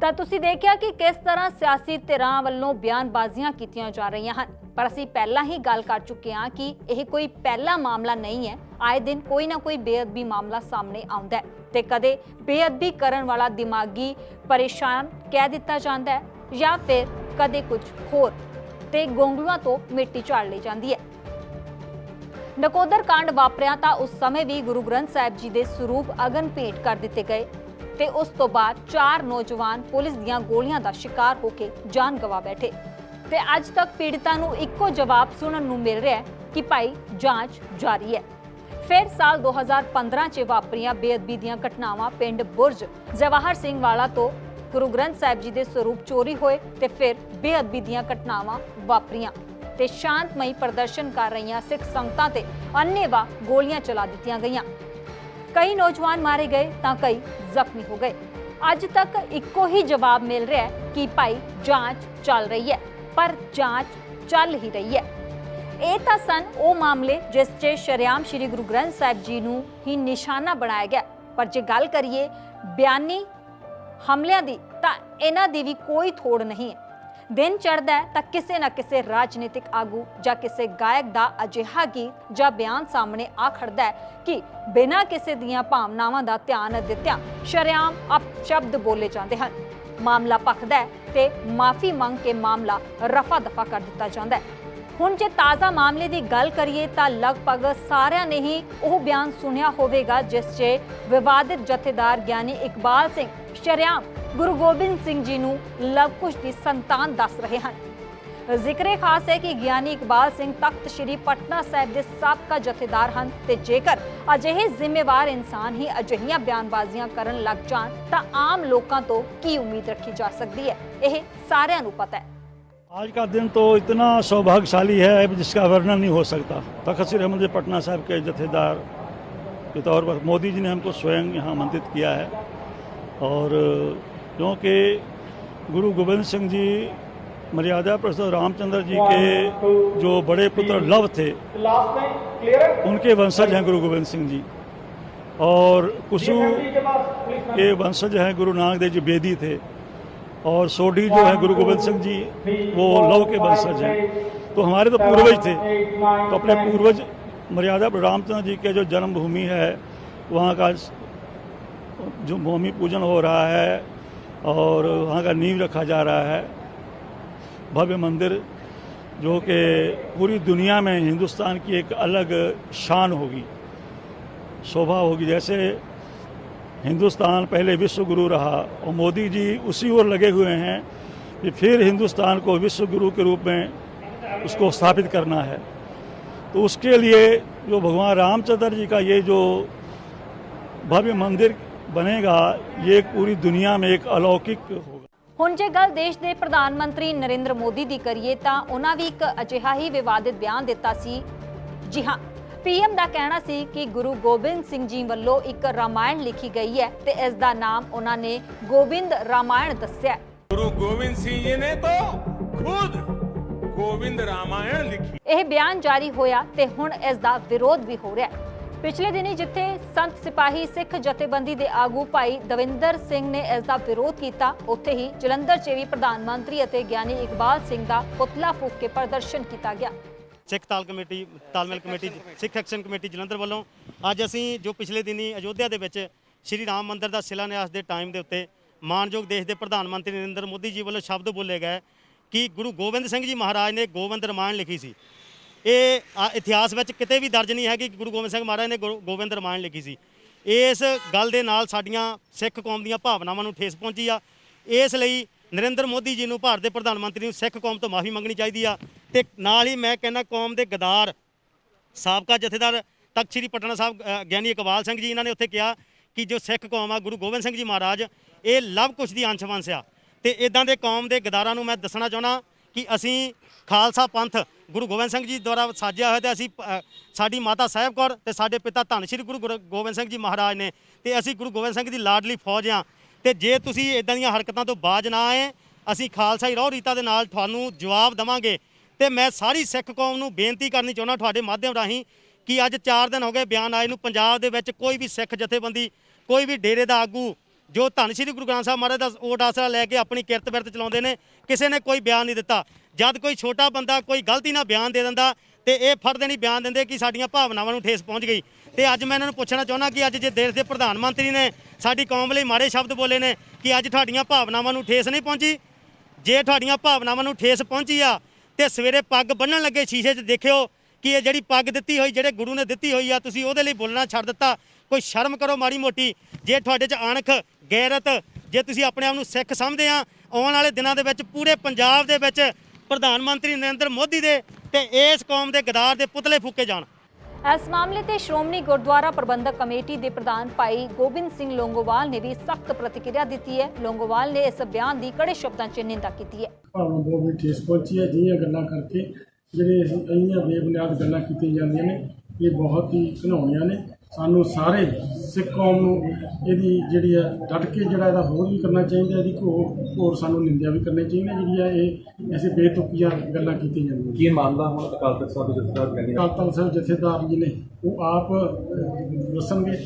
ਤਾਂ ਤੁਸੀਂ ਦੇਖਿਆ ਕਿ ਕਿਸ ਤਰ੍ਹਾਂ ਸਿਆਸੀ ਧਿਰਾਂ ਵੱਲੋਂ ਬਿਆਨਬਾਜ਼ੀਆਂ ਕੀਤੀਆਂ ਜਾ ਰਹੀਆਂ ਹਨ? ਪਰ ਅਸੀਂ ਪਹਿਲਾਂ ਹੀ ਗੱਲ ਕਰ ਚੁੱਕੇ ਹਾਂ ਕਿ ਇਹ ਕੋਈ ਪਹਿਲਾ ਮਾਮਲਾ ਨਹੀਂ ਹੈ। ਆਏ ਦਿਨ ਕੋਈ ਨਾ ਕੋਈ ਬੇਅਦਬੀ ਮਾਮਲਾ ਸਾਹਮਣੇ ਆਉਂਦਾ ਹੈ ਤੇ ਕਦੇ ਬੇਅਦਬੀ ਕਰਨ ਵਾਲਾ ਦਿਮਾਗੀ ਪਰੇਸ਼ਾਨ ਕਹਿ ਦਿੱਤਾ ਜਾਂਦਾ ਹੈ ਜਾਂ ਫਿਰ ਕਦੇ ਕੁਝ ਹੋਰ ਤੇ ਗੋਂਗਲੂਆਂ ਤੋਂ ਮਿੱਟੀ ਝਾੜ ਲਈ ਜਾਂਦੀ ਹੈ। ਨਕੋਦਰ ਕਾਂਡ ਵਾਪਰਿਆ ਤਾਂ ਉਸ ਸਮੇਂ ਵੀ ਗੁਰੂ ਗ੍ਰੰਥ ਸਾਹਿਬ ਜੀ ਦੇ ਸਰੂਪ ਅਗਨ ਭੇਟ ਕਰ ਦਿੱਤੇ ਗਏ ਤੇ ਉਸ ਤੋਂ ਬਾਅਦ ਚਾਰ ਨੌਜਵਾਨ ਪੁਲਿਸ ਦੀਆਂ ਗੋਲੀਆਂ ਦਾ ਸ਼ਿਕਾਰ ਹੋ ਕੇ ਜਾਨ ਗਵਾ ਬੈਠੇ। ਤੇ ਅੱਜ ਤੱਕ ਪੀੜਤਾਂ ਨੂੰ ਇੱਕੋ ਜਵਾਬ ਸੁਣਨ ਨੂੰ ਮਿਲ ਰਿਹਾ ਹੈ ਕਿ ਭਾਈ ਜਾਂਚ ਜਾਰੀ ਹੈ। ਫਿਰ ਸਾਲ 2015 ਚ ਵਾਪਰੀਆਂ ਬੇਅਦਬੀ ਦੀਆਂ ਘਟਨਾਵਾਂ ਪਿੰਡ ਬੁਰਜ ਜਵਾਹਰ ਸਿੰਘ ਵਾਲਾ ਤੋਂ ਗੁਰੂ ਗ੍ਰੰਥ ਸਾਹਿਬ ਜੀ ਦੇ ਸਰੂਪ ਚੋਰੀ ਹੋਏ ਤੇ ਫਿਰ ਬੇਅਦਬੀ ਦੀਆਂ ਘਟਨਾਵਾਂ ਵਾਪਰੀਆਂ। ਤੇ ਸ਼ਾਂਤਮਈ ਪ੍ਰਦਰਸ਼ਨ ਕਰ ਰਹੀਆਂ ਸਿੱਖ ਸੰਗਤਾਂ ਤੇ ਅੰਨੇਵਾ ਗੋਲੀਆਂ ਚਲਾ ਦਿੱਤੀਆਂ ਗਈਆਂ। ਕਈ ਨੌਜਵਾਨ ਮਾਰੇ ਗਏ ਤਾਂ ਕਈ ਜ਼ਖਮੀ ਹੋ ਗਏ। ਅੱਜ ਤੱਕ ਇੱਕੋ ਹੀ ਜਵਾਬ ਮਿਲ ਰਿਹਾ ਹੈ ਕਿ ਭਾਈ ਜਾਂਚ ਚੱਲ ਰਹੀ ਹੈ, ਪਰ ਜਾਂਚ ਚੱਲ ਹੀ ਰਹੀ ਹੈ। ਇਹ ਤਾਂ ਸਨ ਉਹ ਮਾਮਲੇ ਜਿਸ 'ਚ ਸ਼ਰਿਆਮ ਸ੍ਰੀ ਗੁਰੂ ਗ੍ਰੰਥ ਸਾਹਿਬ ਜੀ ਨੂੰ ਹੀ ਨਿਸ਼ਾਨਾ ਬਣਾਇਆ ਗਿਆ। ਪਰ ਜੇ ਗੱਲ ਕਰੀਏ ਬਿਆਨੀ ਹਮਲਿਆਂ ਦੀ ਤਾਂ ਇਹਨਾਂ ਦੀ ਵੀ ਕੋਈ ਥੋੜ ਨਹੀਂ ਹੈ। ਦਿਨ ਚੜ੍ਹਦਾ ਹੈ ਤਾਂ ਕਿਸੇ ਨਾ ਕਿਸੇ ਰਾਜਨੀਤਿਕ ਆਗੂ ਜਾਂ ਕਿਸੇ ਗਾਇਕ ਦਾ ਅਜਿਹਾ ਗੀਤ ਜਾਂ ਬਿਆਨ ਸਾਹਮਣੇ ਆ ਖੜਦਾ ਹੈ ਕਿ ਬਿਨਾਂ ਕਿਸੇ ਦੀਆਂ ਭਾਵਨਾਵਾਂ ਦਾ ਧਿਆਨ ਦਿੱਤਿਆਂ ਸ਼ਰਿਆਮ ਅਪ ਸ਼ਬਦ ਬੋਲੇ ਜਾਂਦੇ ਹਨ। ਮਾਮਲਾ ਭਖਦਾ ਹੈ ਤੇ ਮਾਫੀ ਮੰਗ ਕੇ ਮਾਮਲਾ ਰਫਾ ਦਫਾ ਕਰ ਦਿੱਤਾ ਜਾਂਦਾ ਹੈ। ਹੁਣ ਜੇ ਤਾਜ਼ਾ ਮਾਮਲੇ ਦੀ ਗੱਲ ਕਰੀਏ ਤਾਂ ਲਗਭਗ ਸਾਰਿਆਂ ਨੇ ਹੀ ਉਹ ਬਿਆਨ ਸੁਣਿਆ ਹੋਵੇਗਾ, ਜਿਸ 'ਚ ਵਿਵਾਦਿਤ ਜਥੇਦਾਰ ਗਿਆਨੀ ਇਕਬਾਲ ਸਿੰਘ ਸ਼ਰਿਆਮ ਗੁਰੂ ਗੋਬਿੰਦ ਸਿੰਘ ਜੀ ਨੂੰ ਲਵਕੁਸ਼ ਦੀ ਸੰਤਾਨ ਦੱਸ ਰਹੇ ਹਨ। ਜ਼ਿਕਰੇ ਖਾਸ ਹੈ ਕਿ ਗਿਆਨੀ ਇਕਬਾਲ ਸਿੰਘ ਤਖਤ ਸ੍ਰੀ ਪਟਨਾ ਸਾਹਿਬ ਦੇ ਸਾਬਕਾ ਜਥੇਦਾਰ ਹਨ ਤੇ ਜੇਕਰ ਅਜਿਹੇ ਜ਼ਿੰਮੇਵਾਰ ਇਨਸਾਨ ਹੀ ਅਜਿਹੀਆਂ ਬਿਆਨਬਾਜ਼ੀਆਂ ਕਰਨ ਲੱਗ ਜਾਣ ਤਾਂ ਆਮ ਲੋਕਾਂ ਤੋਂ ਕੀ ਉਮੀਦ ਰੱਖੀ ਜਾ ਸਕਦੀ ਹੈ? ਇਹ ਸਾਰਿਆਂ ਨੂੰ ਪਤਾ ਹੈ। आज का दिन तो इतना सौभाग्यशाली है जिसका वर्णन नहीं हो सकता। तखत श्री अहमद पटना साहब के जथेदार के तौर पर मोदी जी ने हमको स्वयं यहाँ आमंत्रित किया है। और क्योंकि गुरु गोविंद सिंह जी, मर्यादा प्रसाद रामचंद्र जी के जो बड़े पुत्र लव थे, उनके वंशज हैं गुरु गोविंद सिंह जी। और कुसु के वंशज हैं गुरु नानक देव जी, बेदी थे। और सोढ़ी जो है गुरु गोविंद सिंह जी, वो लव के वंशज हैं। तो हमारे तो पूर्वज थे। तो अपने पूर्वज मर्यादा रामचंद्र जी के जो जन्मभूमि है, वहाँ का जो भूमि पूजन हो रहा है और वहाँ का नींव रखा जा रहा है, भव्य मंदिर जो कि पूरी दुनिया में हिंदुस्तान की एक अलग शान होगी, शोभा होगी। जैसे हिंदुस्तान पहले विश्व गुरु रहा और मोदी जी उसी ओर लगे हुए हैं कि फिर हिंदुस्तान को विश्व गुरु के रूप में उसको स्थापित करना है तो उसके लिए जो भगवान रामचंद्र जी का ये जो भव्य मंदिर बनेगा ये पूरी दुनिया में एक अलौकिक होगा ਹੁਣ ਜੇ ਗੱਲ ਦੇਸ਼ ਦੇ ਪ੍ਰਧਾਨ ਮੰਤਰੀ ਨਰਿੰਦਰ ਮੋਦੀ ਦੀ ਕਰੀਏ ਤਾਂ ਉਹਨਾਂ ਵੀ ਇੱਕ ਅਜਿਹਾ ਹੀ ਵਿਵਾਦਿਤ ਬਿਆਨ ਦਿੱਤਾ ਸੀ ਜੀ ਹਾਂ ਪੀਐਮ ਦਾ ਕਹਿਣਾ ਸੀ ਕਿ ਗੁਰੂ ਗੋਬਿੰਦ ਸਿੰਘ ਜੀ ਵੱਲੋਂ ਇੱਕ ਰਾਮਾਇਣ ਲਿਖੀ ਗਈ ਹੈ ਤੇ ਇਸ ਦਾ ਨਾਮ ਉਹਨਾਂ ਨੇ ਗੋਬਿੰਦ ਰਾਮਾਇਣ ਦੱਸਿਆ ਗੁਰੂ ਗੋਬਿੰਦ ਸਿੰਘ ਜੀ ਨੇ ਤਾਂ ਖੁਦ ਗੋਬਿੰਦ ਰਾਮਾਇਣ ਲਿਖੀ। ਇਹ ਬਿਆਨ ਜਾਰੀ ਹੋਇਆ ਤੇ ਹੁਣ ਇਸ ਦਾ ਵਿਰੋਧ ਵੀ ਹੋ ਰਿਹਾ ਪਿਛਲੇ ਦਿਨੀ ਜਿੱਥੇ ਸੰਤ ਸਿਪਾਹੀ ਸਿੱਖ ਜਥੇਬੰਦੀ ਦੇ ਆਗੂ ਭਾਈ ਦਵਿੰਦਰ ਸਿੰਘ ਨੇ ਇਸ ਦਾ ਵਿਰੋਧ ਕੀਤਾ ਉੱਥੇ ਹੀ ਜਲੰਧਰ 'ਚ ਵੀ ਪ੍ਰਧਾਨ ਮੰਤਰੀ ਅਤੇ ਗਿਆਨੀ ਇਕਬਾਲ ਸਿੰਘ ਦਾ ਪੁਤਲਾ ਫੂਕ ਕੇ ਪ੍ਰਦਰਸ਼ਨ ਕੀਤਾ ਗਿਆ। ਸਿੱਖ ਤਾਲ ਕਮੇਟੀ ਤਾਲਮੇਲ committee Sikh action committee Jalandhar ਵੱਲੋਂ ਅੱਜ ਅਸੀਂ ਜੋ ਪਿਛਲੇ ਦਿਨੀ ਅਯੋਧਿਆ ਦੇ ਵਿੱਚ ਸ਼੍ਰੀ ਰਾਮ ਮੰਦਿਰ ਦਾ ਸ਼ਿਲਾਨਿਆਸ ਦੇ ਟਾਈਮ ਦੇ ਉੱਤੇ ਮਾਨਯੋਗ ਦੇਸ਼ ਦੇ ਪ੍ਰਧਾਨ ਮੰਤਰੀ ਨਰਿੰਦਰ ਮੋਦੀ ਜੀ ਵੱਲੋਂ ਸ਼ਬਦ ਬੋਲੇ ਗਏ ਕਿ ਗੁਰੂ ਗੋਬਿੰਦ ਸਿੰਘ ਜੀ ਮਹਾਰਾਜ ਨੇ ਗੋਬਿੰਦ ਰਮਾਇਣ ਲਿਖੀ ਸੀ। ਇਹ ਆ, ਇਤਿਹਾਸ ਵਿੱਚ ਕਿਤੇ ਵੀ ਦਰਜ ਨਹੀਂ ਹੈ ਕਿ ਗੁਰੂ ਗੋਬਿੰਦ ਸਿੰਘ ਮਹਾਰਾਜ ਨੇ ਗੁਰੂ ਗੋਬਿੰਦ ਰਮਾਇਣ ਲਿਖੀ ਸੀ। ਇਸ ਗੱਲ ਦੇ ਨਾਲ ਸਾਡੀਆਂ ਸਿੱਖ ਕੌਮ ਦੀਆਂ ਭਾਵਨਾਵਾਂ ਨੂੰ ਠੇਸ ਪਹੁੰਚੀ ਆ। ਇਸ ਲਈ ਨਰਿੰਦਰ ਮੋਦੀ ਜੀ ਨੂੰ ਭਾਰਤ ਦੇ ਪ੍ਰਧਾਨ ਮੰਤਰੀ ਨੂੰ ਸਿੱਖ ਕੌਮ ਤੋਂ ਮਾਫੀ ਮੰਗਣੀ ਚਾਹੀਦੀ ਆ। ਤੇ ਨਾਲ ਹੀ ਮੈਂ ਕਹਿੰਦਾ ਕੌਮ ਦੇ ਗਦਾਰ ਸਾਬਕਾ ਜਥੇਦਾਰ ਤਖਤ ਸ੍ਰੀ ਪਟਨਾ ਸਾਹਿਬ ਗਿਆਨੀ ਇਕਬਾਲ ਸਿੰਘ ਜੀ ਇਹਨਾਂ ਨੇ ਉੱਥੇ ਕਿਹਾ ਕਿ ਜੋ ਸਿੱਖ ਕੌਮ ਆ ਗੁਰੂ ਗੋਬਿੰਦ ਸਿੰਘ ਜੀ ਮਹਾਰਾਜ ਇਹ ਲਵ ਕੁਛ ਦੀ ਅੰਸ਼ਵੰਸ਼ ਆ। ਤੇ ਇਦਾਂ ਦੇ ਕੌਮ ਦੇ ਗਦਾਰਾਂ ਨੂੰ ਮੈਂ ਦੱਸਣਾ ਚਾਹੁੰਦਾ ਕਿ ਅਸੀਂ ਖਾਲਸਾ ਪੰਥ ਗੁਰੂ ਗੋਬਿੰਦ ਸਿੰਘ ਜੀ ਦੁਆਰਾ ਸਾਜਿਆ ਹੋਇਆ ਤੇ ਅਸੀਂ ਅ, ਸਾਡੀ ਮਾਤਾ ਸਾਹਿਬ ਕੌਰ ਤੇ ਸਾਡੇ ਪਿਤਾ ਧੰਨ ਸ੍ਰੀ ਗੁਰੂ ਗੁਰ- ਗੋਬਿੰਦ ਸਿੰਘ ਜੀ ਮਹਾਰਾਜ ਨੇ ਤੇ ਅਸੀਂ ਗੁਰੂ ਗੋਬਿੰਦ ਸਿੰਘ ਦੀ ਲਾਡਲੀ ਫੌਜ ਆ। ਤੇ ਜੇ ਤੁਸੀਂ ਇਦਾਂ ਦੀਆਂ ਹਰਕਤਾਂ ਤੋਂ ਬਾਜ ਨਾ ਆਏ ਅਸੀਂ ਖਾਲਸਾਈ ਰੋਹ ਰੀਤਾ ਦੇ ਨਾਲ ਤੁਹਾਨੂੰ ਜਵਾਬ ਦਵਾਂਗੇ। ਤੇ ਮੈਂ ਸਾਰੀ ਸਿੱਖ ਕੌਮ ਨੂੰ ਬੇਨਤੀ ਕਰਨੀ ਚਾਹੁੰਦਾ ਤੁਹਾਡੇ ਮਾਧਿਅਮ ਰਾਹੀਂ ਕਿ ਅੱਜ 4 ਦਿਨ ਹੋ ਗਏ ਬਿਆਨ ਆਏ ਨੂੰ, ਪੰਜਾਬ ਦੇ ਵਿੱਚ ਕੋਈ ਵੀ ਸਿੱਖ ਜਥੇਬੰਦੀ, ਕੋਈ ਵੀ ਡੇਰੇ ਦਾ ਆਗੂ ਜੋ ਧੰਨ ਸ੍ਰੀ ਗੁਰੂ ਗ੍ਰੰਥ ਸਾਹਿਬ ਮਹਾਰਾਜ ਦਾ ਓਟ ਆਸਰਾ ਲੈ ਕੇ ਆਪਣੀ ਕਿਰਤ ਬਿਰਤ ਚਲਾਉਂਦੇ ਨੇ, ਕਿਸੇ ਨੇ ਕੋਈ ਬਿਆਨ ਨਹੀਂ ਦਿੱਤਾ। ਜਦ ਕੋਈ ਛੋਟਾ ਬੰਦਾ ਕੋਈ ਗਲਤੀ ਨਾਲ ਬਿਆਨ ਦੇ ਦਿੰਦਾ ਤੇ ਇਹ ਫੜਦੇ ਨਹੀਂ ਬਿਆਨ ਦਿੰਦੇ ਕਿ ਸਾਡੀਆਂ ਭਾਵਨਾਵਾਂ ਨੂੰ ਠੇਸ ਪਹੁੰਚ ਗਈ। ਤੇ ਅੱਜ ਮੈਂ ਇਹਨਾਂ ਨੂੰ ਪੁੱਛਣਾ ਚਾਹੁੰਦਾ ਕਿ ਅੱਜ ਜੇ ਦੇਸ਼ ਦੇ ਪ੍ਰਧਾਨ ਮੰਤਰੀ ਨੇ ਸਾਡੀ ਕੌਮ ਲਈ ਮਾੜੇ ਸ਼ਬਦ ਬੋਲੇ ਨੇ ਕਿ ਅੱਜ ਤੁਹਾਡੀਆਂ ਭਾਵਨਾਵਾਂ ਨੂੰ ਠੇਸ ਨਹੀਂ ਪਹੁੰਚੀ? ਜੇ ਤੁਹਾਡੀਆਂ ਭਾਵਨਾਵਾਂ ਨੂੰ ਠੇਸ ਪਹੁੰਚੀ ਆ ਤੇ ਸਵੇਰੇ ਪੱਗ ਬੰਨਣ ਲੱਗੇ ਸ਼ੀਸ਼ੇ 'ਚ ਦੇਖਿਓ ਕਿ ਇਹ ਜਿਹੜੀ ਪੱਗ ਦਿੱਤੀ ਹੋਈ, ਜਿਹੜੇ ਗੁਰੂ ਨੇ ਦਿੱਤੀ ਹੋਈ ਆ, ਤੁਸੀਂ ਉਹਦੇ ਲਈ ਬੋਲਣਾ ਛੱਡ ਦਿੱਤਾ। ਕੋਈ ਸ਼ਰਮ ਕਰੋ ਮਾੜੀ ਮੋਟੀ। ਜੇ ਤੁਹਾਡੇ 'ਚ ਅਣਖ ਗੈਰਤ, ਜੇ ਤੁਸੀਂ ਆਪਣੇ ਆਪ ਨੂੰ ਸਿੱਖ ਸਮਝਦੇ ਆ, ਆਉਣ ਵਾਲੇ ਦਿਨਾਂ ਦੇ ਵਿੱਚ ਪੂਰੇ ਪੰਜਾਬ ਦੇ ਵਿੱਚ ਪ੍ਰਧਾਨ ਮੰਤਰੀ ਨਰਿੰਦਰ ਮੋਦੀ ਦੇ ਤੇ ਇਸ ਕੌਮ ਦੇ ਗਦਾਰ ਦੇ ਪੁਤਲੇ ਫੂਕੇ ਜਾਣ। ਇਸ ਮਾਮਲੇ ਤੇ ਸ਼੍ਰੋਮਣੀ ਗੁਰਦੁਆਰਾ ਪ੍ਰਬੰਧਕ ਕਮੇਟੀ ਦੇ ਪ੍ਰਧਾਨ ਭਾਈ ਗੋਬਿੰਦ ਸਿੰਘ ਲੋਂਗੋਵਾਲ ਨੇ ਵੀ ਸਖਤ ਪ੍ਰਤੀਕਿਰਿਆ ਦਿੱਤੀ ਹੈ। ਲੋਂਗੋਵਾਲ ਨੇ ਇਸ ਬਿਆਨ ਦੀ ਕੜੇ ਸ਼ਬਦਾਂ 'ਚ ਨਿੰਦਾ ਕੀਤੀ ਹੈ। ਭਾਵਨਾ ਬਹੁਤ ਵੀ ਠੇਸ ਪਹੁੰਚੀ ਹੈ। ਜਿਹੀਆਂ ਗੱਲਾਂ ਕਰਕੇ ਜਿਹੜੇ ਅਸੀਂ ਇੰਨੀਆਂ ਬੇਬੁਨਿਆਦ ਗੱਲਾਂ ਕੀਤੀਆਂ ਜਾਂਦੀਆਂ ਨੇ ਇਹ ਬਹੁਤ ਹੀ ਘਿਨਾਉਣੀਆਂ ਨੇ। ਸਾਨੂੰ ਸਾਰੇ ਸਿੱਖ ਕੌਮ ਨੂੰ ਇਹਦੀ ਜਿਹੜੀ ਹੈ ਡਟ ਕੇ ਜਿਹੜਾ ਇਹਦਾ ਹੋਰ ਵੀ ਕਰਨਾ ਚਾਹੀਦਾ ਇਹਦੀ ਘੋਰ ਘੋਰ ਸਾਨੂੰ ਨਿੰਦਿਆ ਵੀ ਕਰਨੀ ਚਾਹੀਦੀ ਹੈ। ਜਿਹੜੀ ਹੈ ਇਹ ਐਸੇ ਬੇਤੁਕੀਆਂ ਗੱਲਾਂ ਕੀਤੀਆਂ ਜਾਂਦੀਆਂ ਕੀ ਮਾਮਲਾ ਹੁਣ ਅਕਾਲ ਤਖਤ ਸਾਹਿਬ ਦੇ ਜਥੇਦਾਰ ਕਹਿੰਦੇ ਅਕਾਲ ਤਖਤ ਸਾਹਿਬ ਜਥੇਦਾਰ ਜੀ ਨੇ ਉਹ ਆਪ ਦੱਸਣਗੇ।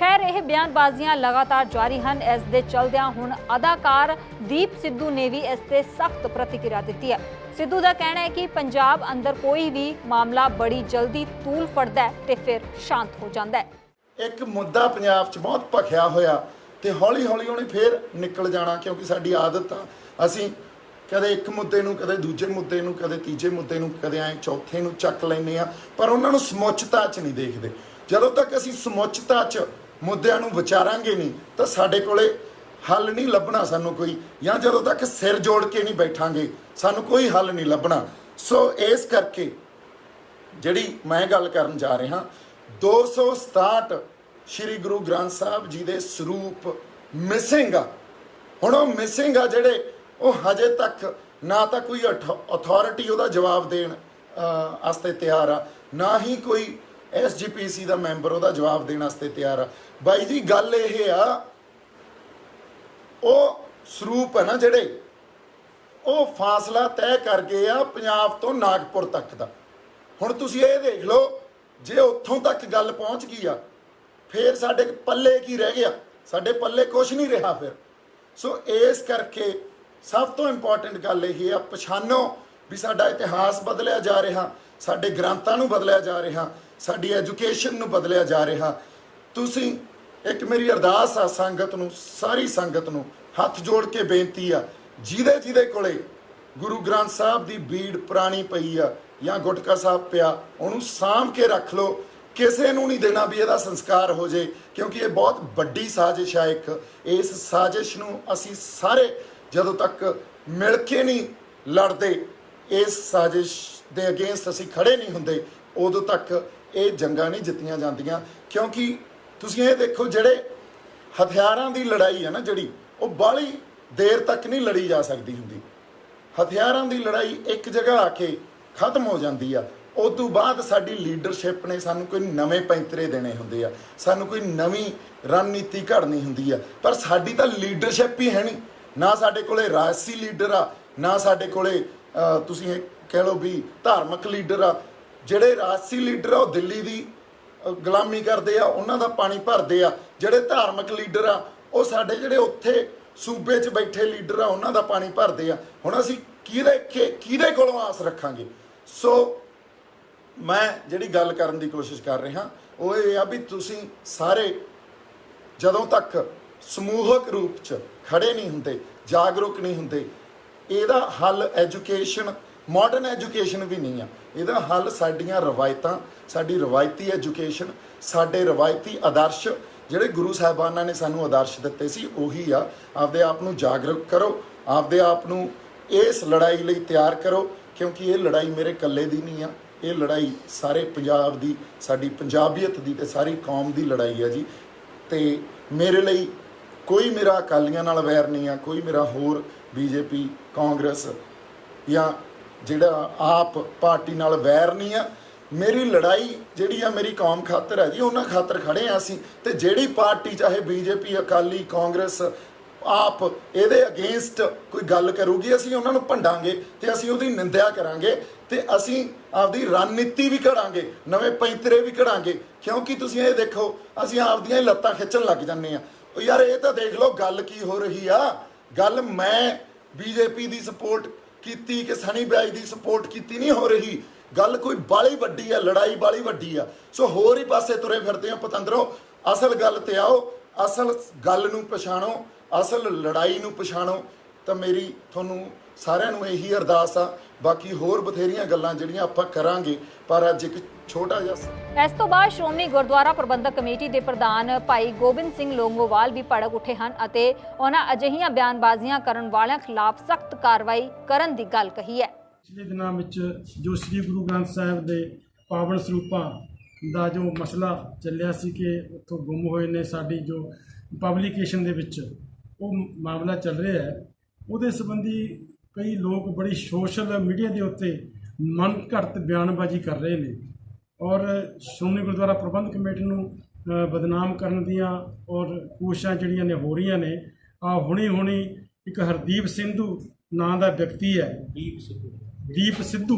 ਖੈਰ, ਇਹ ਬਿਆਨਬਾਜ਼ੀਆਂ ਲਗਾਤਾਰ ਜਾਰੀ ਹਨ। ਇਸ ਦੇ ਚਲਦਿਆਂ ਹੁਣ ਅਦਾਕਾਰ ਦੀਪ ਸਿੱਧੂ ਨੇ ਵੀ ਇਸ ਤੇ ਸਖਤ ਪ੍ਰਤੀਕਿਰਿਆ ਦਿੱਤੀ ਹੈ। ਸਿੱਧੂ ਦਾ ਕਹਿਣਾ ਹੈ ਕਿ ਪੰਜਾਬ ਅੰਦਰ ਕੋਈ ਵੀ ਮਾਮਲਾ ਬੜੀ ਜਲਦੀ ਤੂਲ ਫੜਦਾ ਹੈ ਤੇ ਫਿਰ ਸ਼ਾਂਤ ਹੋ ਜਾਂਦਾ ਹੈ। ਇੱਕ ਮੁੱਦਾ ਪੰਜਾਬ 'ਚ ਬਹੁਤ ਭਖਿਆ ਹੋਇਆ ਤੇ ਹੌਲੀ ਹੌਲੀ ਉਹਨੇ ਫੇਰ ਨਿਕਲ ਜਾਣਾ ਕਿਉਂਕਿ ਸਾਡੀ ਆਦਤ ਆ। ਅਸੀਂ ਕਦੇ ਇੱਕ ਮੁੱਦੇ ਨੂੰ, ਕਦੇ ਦੂਜੇ ਮੁੱਦੇ ਨੂੰ, ਕਦੇ ਤੀਜੇ ਮੁੱਦੇ ਨੂੰ, ਕਦੇ ਐ ਚੌਥੇ ਨੂੰ ਚੱਕ ਲੈਂਦੇ ਆ ਪਰ ਉਹਨਾਂ ਨੂੰ ਸਮੁੱਚਤਾ 'ਚ ਨਹੀਂ ਦੇਖਦੇ। ਜਦੋਂ ਤੱਕ ਅਸੀਂ ਸਮੁੱਚਤਾ 'ਚ ਮੁੱਦਿਆਂ ਨੂੰ ਵਿਚਾਰਾਂਗੇ ਨਹੀਂ ਤਾਂ ਸਾਡੇ ਕੋਲੇ ਹੱਲ ਨਹੀਂ ਲੱਭਣਾ ਸਾਨੂੰ ਕੋਈ। ਜਾਂ ਜਦੋਂ ਤੱਕ ਸਿਰ ਜੋੜ ਕੇ ਨਹੀਂ ਬੈਠਾਂਗੇ ਸਾਨੂੰ ਕੋਈ ਹੱਲ ਨਹੀਂ ਲੱਭਣਾ। ਸੋ ਇਸ ਕਰਕੇ ਜਿਹੜੀ ਮੈਂ ਗੱਲ ਕਰਨ ਜਾ ਰਿਹਾ 267 ਸ੍ਰੀ ਗੁਰੂ ਗ੍ਰੰਥ ਸਾਹਿਬ ਜੀ ਦੇ ਸਰੂਪ ਮਿਸਿੰਗ ਆ। ਹੁਣ ਉਹ ਮਿਸਿੰਗ ਆ ਜਿਹੜੇ ਉਹ ਹਜੇ ਤੱਕ ਨਾ ਤਾਂ ਕੋਈ ਅਥਾਰਟੀ ਉਹਦਾ ਜਵਾਬ ਦੇਣ ਅਹ, ਵਾਸਤੇ ਤਿਆਰ ਆ ਨਾ ਹੀ ਕੋਈ ਐਸਜੀਪੀਸੀ ਦਾ ਮੈਂਬਰ, ਉਹਦਾ ਜਵਾਬ ਦੇਣ ਵਾਸਤੇ ਤਿਆਰ ਆ। ਬਾਈ ਜੀ, ਗੱਲ ਇਹ ਆ, ਉਹ ਸਰੂਪ ਹੈ ਨਾ ਜਿਹੜੇ, ਉਹ ਫਾਸਲਾ ਤੈਅ ਕਰ ਗਏ ਆ ਪੰਜਾਬ ਤੋਂ ਨਾਗਪੁਰ ਤੱਕ ਦਾ। ਹੁਣ ਤੁਸੀਂ ਇਹ ਦੇਖ ਲਓ, ਜੇ ਉੱਥੋਂ ਤੱਕ ਗੱਲ ਪਹੁੰਚ ਗਈ ਆ, ਫੇਰ ਸਾਡੇ ਪੱਲੇ ਕੀ ਰਹਿ ਗਿਆ? ਸਾਡੇ ਪੱਲੇ ਕੁਝ ਨਹੀਂ ਰਿਹਾ ਫਿਰ। ਸੋ ਇਸ ਕਰਕੇ ਸਭ ਤੋਂ ਇੰਪੋਰਟੈਂਟ ਗੱਲ ਇਹ ਆ, ਪਛਾਣੋ ਵੀ ਸਾਡਾ ਇਤਿਹਾਸ ਬਦਲਿਆ ਜਾ ਰਿਹਾ। ਸਾਡੇ ਗ੍ਰੰਥਾਂ ਨੂੰ ਬਦਲਿਆ ਜਾ ਰਿਹਾ, ਸਾਡੀ ਐਜੂਕੇਸ਼ਨ ਨੂੰ ਬਦਲਿਆ ਜਾ ਰਿਹਾ। ਤੁਸੀਂ ਇੱਕ ਮੇਰੀ ਅਰਦਾਸ ਆ ਸੰਗਤ ਨੂੰ, ਸਾਰੀ ਸੰਗਤ ਨੂੰ ਹੱਥ ਜੋੜ ਕੇ ਬੇਨਤੀ ਆ, ਜਿਹਦੇ ਜਿਹਦੇ ਕੋਲੇ ਗੁਰੂ ਗ੍ਰੰਥ ਸਾਹਿਬ ਦੀ ਬੀੜ ਪੁਰਾਣੀ ਪਈ ਆ ਜਾਂ ਗੁਟਕਾ ਸਾਹਿਬ ਪਿਆ, ਉਹਨੂੰ ਸਾਂਭ ਕੇ ਰੱਖ ਲਓ। ਕਿਸੇ ਨੂੰ ਨਹੀਂ ਦੇਣਾ ਵੀ ਇਹਦਾ ਸੰਸਕਾਰ ਹੋ ਜੇ, ਕਿਉਂਕਿ ਇਹ ਬਹੁਤ ਵੱਡੀ ਸਾਜ਼ਿਸ਼ ਆ ਇੱਕ। ਇਸ ਸਾਜ਼ਿਸ਼ ਨੂੰ ਅਸੀਂ ਸਾਰੇ ਜਦੋਂ ਤੱਕ ਮਿਲ ਕੇ ਨਹੀਂ ਲੜਦੇ, ਇਸ ਸਾਜ਼ਿਸ਼ ਦੇ ਅਗੇਂਸਟ ਅਸੀਂ ਖੜੇ ਨਹੀਂ ਹੁੰਦੇ, ਉਦੋਂ ਤੱਕ ਇਹ ਜੰਗਾਂ ਨਹੀਂ ਜਿੱਤੀਆਂ ਜਾਂਦੀਆਂ। ਕਿਉਂਕਿ ਤੁਸੀਂ ਇਹ ਦੇਖੋ ਜਿਹੜੇ ਹਥਿਆਰਾਂ ਦੀ ਲੜਾਈ ਹੈ ਨਾ ਜਿਹੜੀ, ਉਹ ਬਾਹਲੀ ਦੇਰ ਤੱਕ ਨਹੀਂ ਲੜੀ ਜਾ ਸਕਦੀ ਹੁੰਦੀ। ਹਥਿਆਰਾਂ ਦੀ ਲੜਾਈ ਇੱਕ ਜਗ੍ਹਾ ਆ ਕੇ ਖਤਮ ਹੋ ਜਾਂਦੀ ਆ। ਉਸ ਤੋਂ ਬਾਅਦ ਸਾਡੀ ਲੀਡਰਸ਼ਿਪ ਨੇ ਸਾਨੂੰ ਕੋਈ ਨਵੇਂ ਪੈਂਤਰੇ ਦੇਣੇ ਹੁੰਦੇ ਆ। ਸਾਨੂੰ ਕੋਈ ਨਵੀਂ ਰਣਨੀਤੀ ਘੜਨੀ ਹੁੰਦੀ ਆ। ਪਰ ਸਾਡੀ ਤਾਂ ਲੀਡਰਸ਼ਿਪ ਹੀ ਹੈ ਨਹੀਂ। ਨਾ ਸਾਡੇ ਕੋਲੇ ਰਾਜਸੀ ਲੀਡਰ ਆ, ਨਾ ਸਾਡੇ ਕੋਲੇ ਤੁਸੀਂ ਕਹਿ ਲਓ ਵੀ ਧਾਰਮਿਕ ਲੀਡਰ ਆ, ਜਿਹੜੇ ਰਾਜਸੀ ਲੀਡਰ ਆ, ਉਹ ਦਿੱਲੀ ਦੀ ਗੁਲਾਮੀ ਕਰਦੇ ਆ, ਉਹਨਾਂ ਦਾ ਪਾਣੀ ਭਰਦੇ ਆ। ਜਿਹੜੇ ਧਾਰਮਿਕ ਲੀਡਰ ਆ, ਉਹ ਸਾਡੇ ਜਿਹੜੇ ਉੱਥੇ ਸੂਬੇ 'ਚ ਬੈਠੇ ਲੀਡਰ ਆ, ਉਹਨਾਂ ਦਾ ਪਾਣੀ ਭਰਦੇ ਆ। ਹੁਣ ਅਸੀਂ ਕਿਹਦੇ ਕਿ- ਕਿਹਦੇ ਕੋਲੋਂ ਆਸ ਰੱਖਾਂਗੇ? ਸੋ, ਮੈਂ ਜਿਹੜੀ ਗੱਲ ਕਰਨ ਦੀ ਕੋਸ਼ਿਸ਼ ਕਰ ਰਿਹਾ, ਉਹ ਇਹ ਆ ਵੀ ਤੁਸੀਂ ਸਾਰੇ ਜਦੋਂ ਤੱਕ ਸਮੂਹਕ ਰੂਪ 'ਚ ਖੜੇ ਨਹੀਂ ਹੁੰਦੇ, ਜਾਗਰੂਕ ਨਹੀਂ ਹੁੰਦੇ, ਇਹਦਾ ਹੱਲ ਐਜੂਕੇਸ਼ਨ ਮਾਡਰਨ ਐਜੂਕੇਸ਼ਨ ਵੀ ਨਹੀਂ ਆ। ਇਹਦਾ ਹੱਲ ਸਾਡੀਆਂ ਰਵਾਇਤਾਂ, ਸਾਡੀ ਰਵਾਇਤੀ ਐਜੂਕੇਸ਼ਨ ਸਾਡੇ ਰਵਾਇਤੀ ਆਦਰਸ਼, ਜਿਹੜੇ ਗੁਰੂ ਸਾਹਿਬਾਨਾਂ ਨੇ ਸਾਨੂੰ ਆਦਰਸ਼ ਦਿੱਤੇ ਸੀ, ਉਹੀ ਆ। ਆਪਦੇ ਆਪ ਨੂੰ ਜਾਗਰੂਕ ਕਰੋ, ਆਪਦੇ ਆਪ ਨੂੰ ਇਸ ਲੜਾਈ ਲਈ ਤਿਆਰ ਕਰੋ, ਕਿਉਂਕਿ ਇਹ ਲੜਾਈ ਮੇਰੇ ਇਕੱਲੇ ਦੀ ਨਹੀਂ ਆ। ਇਹ ਲੜਾਈ ਸਾਰੇ ਪੰਜਾਬ ਦੀ, ਸਾਡੀ ਪੰਜਾਬੀਅਤ ਦੀ ਤੇ ਸਾਰੀ ਕੌਮ ਦੀ ਲੜਾਈ ਹੈ ਜੀ। ਤੇ ਮੇਰੇ ਲਈ ਕੋਈ ਮੇਰਾ ਅਕਾਲੀਆਂ ਨਾਲ ਵੈਰ ਨਹੀਂ ਆ, ਕੋਈ ਮੇਰਾ ਹੋਰ ਬੀਜੇਪੀ, ਕਾਂਗਰਸ ਜਾਂ ਜਿਹੜਾ ਆਪ ਪਾਰਟੀ ਨਾਲ ਵੈਰ ਨਹੀਂ ਆ, ਮੇਰੀ ਲੜਾਈ ਜਿਹੜੀ ਆ, ਮੇਰੀ ਕੌਮ ਖਾਤਰ ਹੈ ਜੀ, ਉਹਨਾਂ ਖਾਤਰ ਖੜੇ ਆ ਅਸੀਂ ਤੇ ਜਿਹੜੀ ਪਾਰਟੀ, ਚਾਹੇ ਬੀਜੇਪੀ, ਅਕਾਲੀ, ਕਾਂਗਰਸ, ਆਪ ਇਹਦੇ ਅਗੇਂਸਟ ਕੋਈ ਗੱਲ ਕਰੂਗੀ, ਅਸੀਂ ਉਹਨਾਂ ਨੂੰ ਭੰਡਾਂਗੇ ਤੇ ਅਸੀਂ ਉਹਦੀ ਨਿੰਦਿਆ ਕਰਾਂਗੇ ਤੇ ਅਸੀਂ ਆਪਦੀ ਰਣਨੀਤੀ ਵੀ ਘੜਾਂਗੇ, ਨਵੇਂ ਪੈਂਤਰੇ ਵੀ ਘੜਾਂਗੇ। ਕਿਉਂਕਿ ਤੁਸੀਂ ਇਹ ਦੇਖੋ, ਅਸੀਂ ਆਪਦੀਆਂ ਹੀ ਲੱਤਾਂ ਖਿੱਚਣ ਲੱਗ ਜੰਨੇ ਆ ਯਾਰ, ਇਹ ਤਾਂ ਦੇਖ ਲਓ, ਗੱਲ ਕੀ ਹੋ ਰਹੀ ਆ। ਗੱਲ ਮੈਂ ਬੀਜੇਪੀ ਦੀ ਸਪੋਰਟ ਕੀਤੀ ਕਿ ਸਨੀ ਬਿਆਜ ਦੀ ਸਪੋਰਟ ਕੀਤੀ ਨਹੀਂ ਹੋ ਰਹੀ। ਗੱਲ ਕੋਈ ਬਾਲੀ ਵੱਡੀ ਆ, ਲੜਾਈ ਬਾਲੀ ਵੱਡੀ ਆ। ਸੋ ਹੋਰ ਹੀ ਪਾਸੇ ਤੁਰੇ ਫਿਰਦੇ ਆ ਪਤੰਦਰੋ, ਅਸਲ ਗੱਲ ਤੇ ਆਓ, ਅਸਲ ਗੱਲ ਨੂੰ ਪਛਾਣੋ, ਅਸਲ ਲੜਾਈ ਨੂੰ ਪਛਾਣੋ, ਤਾਂ ਮੇਰੀ ਤੁਹਾਨੂੰ ਸਾਰਿਆਂ ਨੂੰ ਇਹੀ ਅਰਦਾਸ ਆ ਬਾਕੀ ਹੋਰ ਬਥੇਰੀਆਂ ਗੱਲਾਂ ਜਿਹੜੀਆਂ ਆਪਾਂ ਕਰਾਂਗੇ ਪਰ ਅੱਜ ਇੱਕ ਛੋਟਾ ਜਿਹਾ ਇਸ ਤੋਂ ਬਾਅਦ ਸ਼੍ਰੋਮਣੀ ਗੁਰਦੁਆਰਾ ਪ੍ਰਬੰਧਕ ਕਮੇਟੀ ਦੇ ਪ੍ਰਧਾਨ ਭਾਈ ਗੋਬਿੰਦ ਸਿੰਘ ਲੋਂਗੋਵਾਲ ਵੀ ਭੜਕ ਉੱਠੇ ਹਨ ਅਤੇ ਉਹਨਾਂ ਅਜਿਹੀਆਂ ਬਿਆਨਬਾਜ਼ੀਆਂ ਕਰਨ ਵਾਲਿਆਂ ਖਿਲਾਫ ਸਖਤ ਕਾਰਵਾਈ ਕਰਨ ਦੀ ਗੱਲ ਕਹੀ ਹੈ। ਪਿਛਲੇ ਦਿਨਾਂ ਵਿੱਚ ਜੋ ਸ੍ਰੀ ਗੁਰੂ ਗ੍ਰੰਥ ਸਾਹਿਬ ਦੇ ਪਾਵਨ ਸਰੂਪਾਂ ਦਾ ਜੋ ਮਸਲਾ ਚੱਲਿਆ ਸੀ ਕਿ ਉੱਥੋਂ ਗੁੰਮ ਹੋਏ ਨੇ ਸਾਡੀ ਜੋ ਪਬਲੀਕੇਸ਼ਨ ਦੇ ਵਿੱਚ ਉਹ ਮਾਮਲਾ ਚੱਲ ਰਿਹਾ ਹੈ। ਉਹਦੇ ਸੰਬੰਧੀ ਕਈ ਲੋਕ ਬੜੀ ਸੋਸ਼ਲ ਮੀਡੀਆ ਦੇ ਉੱਤੇ ਮਨ ਘੜਤ ਬਿਆਨਬਾਜ਼ੀ ਕਰ ਰਹੇ ਨੇ ਔਰ ਸ਼੍ਰੋਮਣੀ ਗੁਰਦੁਆਰਾ ਪ੍ਰਬੰਧਕ ਕਮੇਟੀ ਨੂੰ ਬਦਨਾਮ ਕਰਨ ਦੀਆਂ ਔਰ ਕੋਸ਼ਿਸ਼ਾਂ ਜਿਹੜੀਆਂ ਨੇ ਹੋ ਰਹੀਆਂ ਨੇ ਆ ਹੁਣੀ ਹੁਣੀ ਇੱਕ ਹਰਦੀਪ ਸਿੰਧੂ ਨਾਂ ਦਾ ਵਿਅਕਤੀ ਹੈ। ਦੀਪ ਸਿੱਧੂ।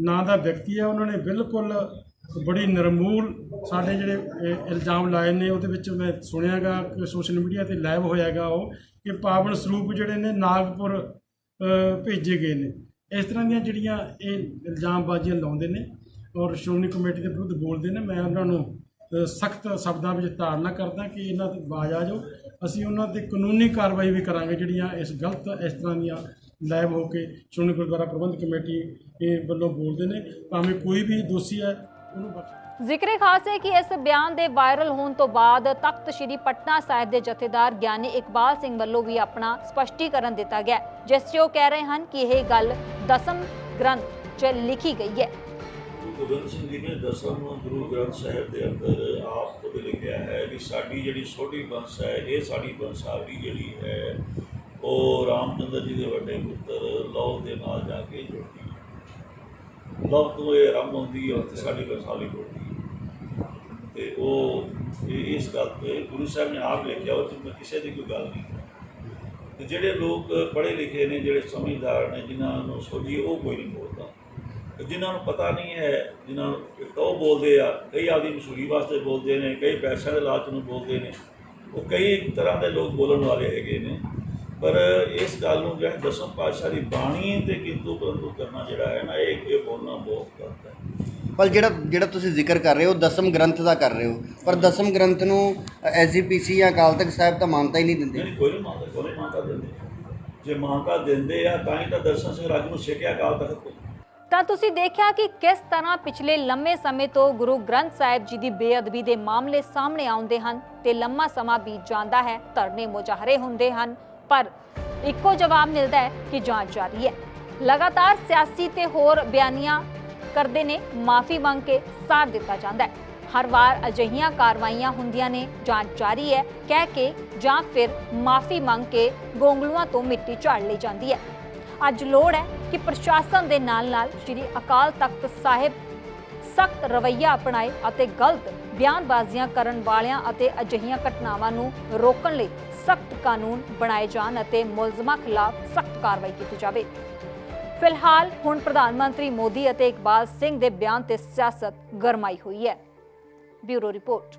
ਨਾਂ ਦਾ ਵਿਅਕਤੀ ਹੈ। ਉਹਨਾਂ ਨੇ ਬਿਲਕੁਲ ਬੜੀ ਨਿਰਮੂਲ ਸਾਡੇ ਜਿਹੜੇ ਇਲਜ਼ਾਮ ਲਾਏ ਨੇ। ਉਹਦੇ ਵਿੱਚ ਮੈਂ ਸੁਣਿਆਗਾ ਕਿ ਸੋਸ਼ਲ ਮੀਡੀਆ ਤੇ ਲਾਈਵ ਹੋਇਆਗਾ ਉਹ ਕਿ ਪਾਵਨ ਸਰੂਪ ਜਿਹੜੇ ਨੇ ਨਾਗਪੁਰ ਭੇਜੇ ਗਏ ਨੇ। ਇਸ ਤਰ੍ਹਾਂ ਦੀਆਂ ਜਿਹੜੀਆਂ ਇਹ ਇਲਜ਼ਾਮਬਾਜ਼ੀਆਂ ਲਾਉਂਦੇ ਨੇ ਔਰ ਸ਼੍ਰੋਮਣੀ ਕਮੇਟੀ ਦੇ ਵਿਰੁੱਧ ਬੋਲਦੇ ਨੇ, ਮੈਂ ਉਹਨਾਂ ਨੂੰ ਸਖਤ ਸ਼ਬਦਾਂ ਵਿੱਚ ਤਾੜਨਾ ਕਰਦਾ ਕਿ ਇਹਨਾਂ ਤੇ ਬਾਜ ਆ ਜਾਓ। ਅਸੀਂ ਉਹਨਾਂ ਤੇ ਕਾਨੂੰਨੀ ਕਾਰਵਾਈ ਵੀ ਕਰਾਂਗੇ ਜਿਹੜੀਆਂ ਇਸ ਗਲਤ, ਇਸ ਤਰ੍ਹਾਂ ਦੀਆਂ ਲਾਈਵ ਹੋ ਕੇ ਸ਼੍ਰੋਮਣੀ ਗੁਰਦੁਆਰਾ ਪ੍ਰਬੰਧਕ ਕਮੇਟੀ ਵੱਲੋਂ ਬੋਲਦੇ ਨੇ। ਭਾਵੇਂ ਕੋਈ ਵੀ ਦੋਸ਼ੀ ਹੈ, ਉਹਨੂੰ ਬਖਸ਼ ਜ਼ਿਕਰੇ ਖਾਸ ਹੈ ਕਿ ਇਸ ਬਿਆਨ ਦੇ ਵਾਇਰਲ ਹੋਣ ਤੋਂ ਬਾਅਦ ਤਖਤ ਸ੍ਰੀ ਪਟਨਾ ਸਾਹਿਬ ਦੇ ਜਥੇਦਾਰ ਗਿਆਨੀ ਇਕਬਾਲ ਸਿੰਘ ਵੱਲੋਂ ਵੀ ਆਪਣਾ ਸਪਸ਼ਟੀਕਰਨ ਦਿੱਤਾ ਗਿਆ ਹੈ, ਜਿਸ 'ਚ ਉਹ ਕਹਿ ਰਹੇ ਹਨ ਕਿ ਇਹ ਗੱਲ ਦਸਮ ਗ੍ਰੰਥ 'ਚ ਲਿਖੀ ਗਈ ਹੈ। ਗੁਰੂ ਗੋਬਿੰਦ ਸਿੰਘ ਜੀ ਨੇ ਦਸਮ ਗੁਰੂ ਗ੍ਰੰਥ ਸਾਹਿਬ ਦੇ ਅੰਦਰ ਆਪ ਖੁਦ ਲਿਖਿਆ ਹੈ ਕਿ ਸਾਡੀ ਜਿਹੜੀ ਛੋਟੀ ਬੰਸ ਹੈ ਇਹ ਸਾਡੀ ਬੰਸਾਵਲੀ ਜਿਹੜੀ ਹੈ ਉਹ ਰਾਮਚੰਦਰ ਜੀ ਦੇ ਵੱਡੇ ਪੁੱਤਰ ਲਵ ਦੇ ਨਾਲ ਜਾ ਕੇ ਜੁੜਦੀ ਹੈ ਲਵ ਤੋਂ ਇਹ ਆਰੰਭ ਹੁੰਦੀ ਹੈ ਤੇ ਸਾਡੀ ਬੰਸਾਵਲੀ ਜੁੜਦੀ ਹੈ ਤੇ ਉਹ ਇਸ ਗੱਲ ਤੇ ਗੁਰੂ ਸਾਹਿਬ ਨੇ ਆਪ ਲਿਖਿਆ, ਉਹ 'ਚ ਕਿਸੇ ਦੀ ਕੋਈ ਗੱਲ ਨਹੀਂ। ਤੇ ਜਿਹੜੇ ਲੋਕ ਪੜ੍ਹੇ ਲਿਖੇ ਨੇ, ਜਿਹੜੇ ਸਮਝਦਾਰ ਨੇ, ਜਿਨ੍ਹਾਂ ਨੂੰ ਸੋਝੀ, ਉਹ ਕੋਈ ਨਹੀਂ ਬੋਲਦਾ। ਜਿਨ੍ਹਾਂ ਨੂੰ ਪਤਾ ਨਹੀਂ ਹੈ, ਜਿਨ੍ਹਾਂ ਨੂੰ ਇੱਕ ਉਹ ਬੋਲਦੇ ਆ, ਕਈ ਆਪਦੀ ਮਸ਼ਹੂਰੀ ਵਾਸਤੇ ਬੋਲਦੇ ਨੇ, ਕਈ ਪੈਸਿਆਂ ਦੇ ਲਾਲਚ ਨੂੰ ਬੋਲਦੇ ਨੇ। ਉਹ ਕਈ ਤਰ੍ਹਾਂ ਦੇ ਲੋਕ ਬੋਲਣ ਵਾਲੇ ਹੈਗੇ ਨੇ। ਪਰ ਇਸ ਗੱਲ ਨੂੰ ਜਿਹੜਾ ਦਸਮ ਪਾਤਸ਼ਾਹ ਦੀ ਬਾਣੀ ਤੇ ਕਿੰਤੂ ਪਰੰਤੂ ਕਰਨਾ ਜਿਹੜਾ ਹੈ ਨਾ, ਇਹ ਇਹ ਬੋਲਣਾ ਬਹੁਤ ਗਲਤ ਹੈ। ਪਰ ਜਿਹੜਾ ਜਿਹੜਾ ਤੁਸੀਂ ਜ਼ਿਕਰ ਕਰ ਰਹੇ ਹੋ ਦਸਮ ਗ੍ਰੰਥ ਦਾ ਕਰ ਰਹੇ ਹੋ। ਪਰ ਦਸਮ ਗ੍ਰੰਥ ਨੂੰ ਐਸਜੀਪੀਸੀ ਜਾਂ ਅਕਾਲ ਤਖਤ ਸਾਹਿਬ ਤਾਂ ਮਾਨਤਾ ਹੀ ਨਹੀਂ ਦਿੰਦੇ। ਨਹੀਂ ਕੋਈ ਨਹੀਂ ਮੰਨਦਾ ਕੋਈ ਨਹੀਂ ਮਾਨਤਾ ਦਿੰਦੇ। ਜੇ ਮਾਨਤਾ ਦਿੰਦੇ ਆ ਤਾਂ ਹੀ ਤਾਂ ਦਰਸ਼ਨ ਸਿੰਘ ਰਾਜ ਨੂੰ ਸਿੱਖਿਆ ਕਾਲ ਤੱਕ ਤੋਂ ਤਾਂ ਤੁਸੀਂ ਦੇਖਿਆ ਕਿ ਕਿਸ ਤਰ੍ਹਾਂ ਪਿਛਲੇ ਲੰਮੇ ਸਮੇਂ ਤੋਂ ਗੁਰੂ ਗ੍ਰੰਥ ਸਾਹਿਬ ਜੀ ਦੀ ਬੇਅਦਬੀ ਦੇ ਮਾਮਲੇ ਸਾਹਮਣੇ ਆਉਂਦੇ ਹਨ ਤੇ ਲੰਮਾ ਸਮਾਂ ਬੀਤ ਜਾਂਦਾ ਹੈ ਧਰਨੇ ਮੁਜ਼ਾਹਰੇ ਹੁੰਦੇ ਹਨ ਪਰ ਇੱਕੋ ਜਵਾਬ ਮਿਲਦਾ ਹੈ ਕਿ ਜਾਂਚ ਜਾਰੀ ਹੈ। ਲਗਾਤਾਰ ਸਿਆਸੀ ਤੇ ਹੋਰ ਬਿਆਨੀਆਂ ਕਰਦੇ ਨੇ, ਮਾਫੀ ਮੰਗ ਕੇ ਸਾਰ ਦਿੱਤਾ ਜਾਂਦਾ ਹੈ। ਹਰ ਵਾਰ ਅਜਿਹੀਆਂ ਕਾਰਵਾਈਆਂ ਹੁੰਦੀਆਂ ਨੇ ਜਾਂਚ ਜਾਰੀ ਹੈ, ਕਹਿ ਕੇ ਜਾਂ ਫਿਰ ਮਾਫੀ ਮੰਗ ਕੇ ਗੋਂਗਲੂਆਂ ਤੋਂ ਮਿੱਟੀ ਝਾੜ ਲਈ ਜਾਂਦੀ ਹੈ। ਅੱਜ ਲੋੜ ਹੈ ਕਿ ਪ੍ਰਸ਼ਾਸਨ ਦੇ ਨਾਲ-ਨਾਲ ਸ੍ਰੀ ਅਕਾਲ ਤਖਤ ਸਾਹਿਬ ਸਖਤ ਰਵੱਈਆ ਅਪਣਾਏ ਅਤੇ ਗਲਤ ਬਿਆਨਬਾਜ਼ੀਆਂ ਕਰਨ ਵਾਲਿਆਂ ਅਤੇ ਅਜਿਹੀਆਂ ਘਟਨਾਵਾਂ ਨੂੰ ਰੋਕਣ ਲਈ ਸਖਤ ਕਾਨੂੰਨ ਬਣਾਏ ਜਾਣ ਅਤੇ ਮੁਲਜ਼ਮਾਂ ਖਿਲਾਫ ਸਖਤ ਕਾਰਵਾਈ ਕੀਤੀ ਜਾਵੇ। ਫਿਲਹਾਲ ਹੁਣ ਪ੍ਰਧਾਨ ਮੰਤਰੀ ਮੋਦੀ ਅਤੇ ਇਕਬਾਲ ਸਿੰਘ ਦੇ ਬਿਆਨ ਤੇ ਸਿਆਸਤ ਗਰਮਾਈ ਹੋਈ ਹੈ। Bureau report.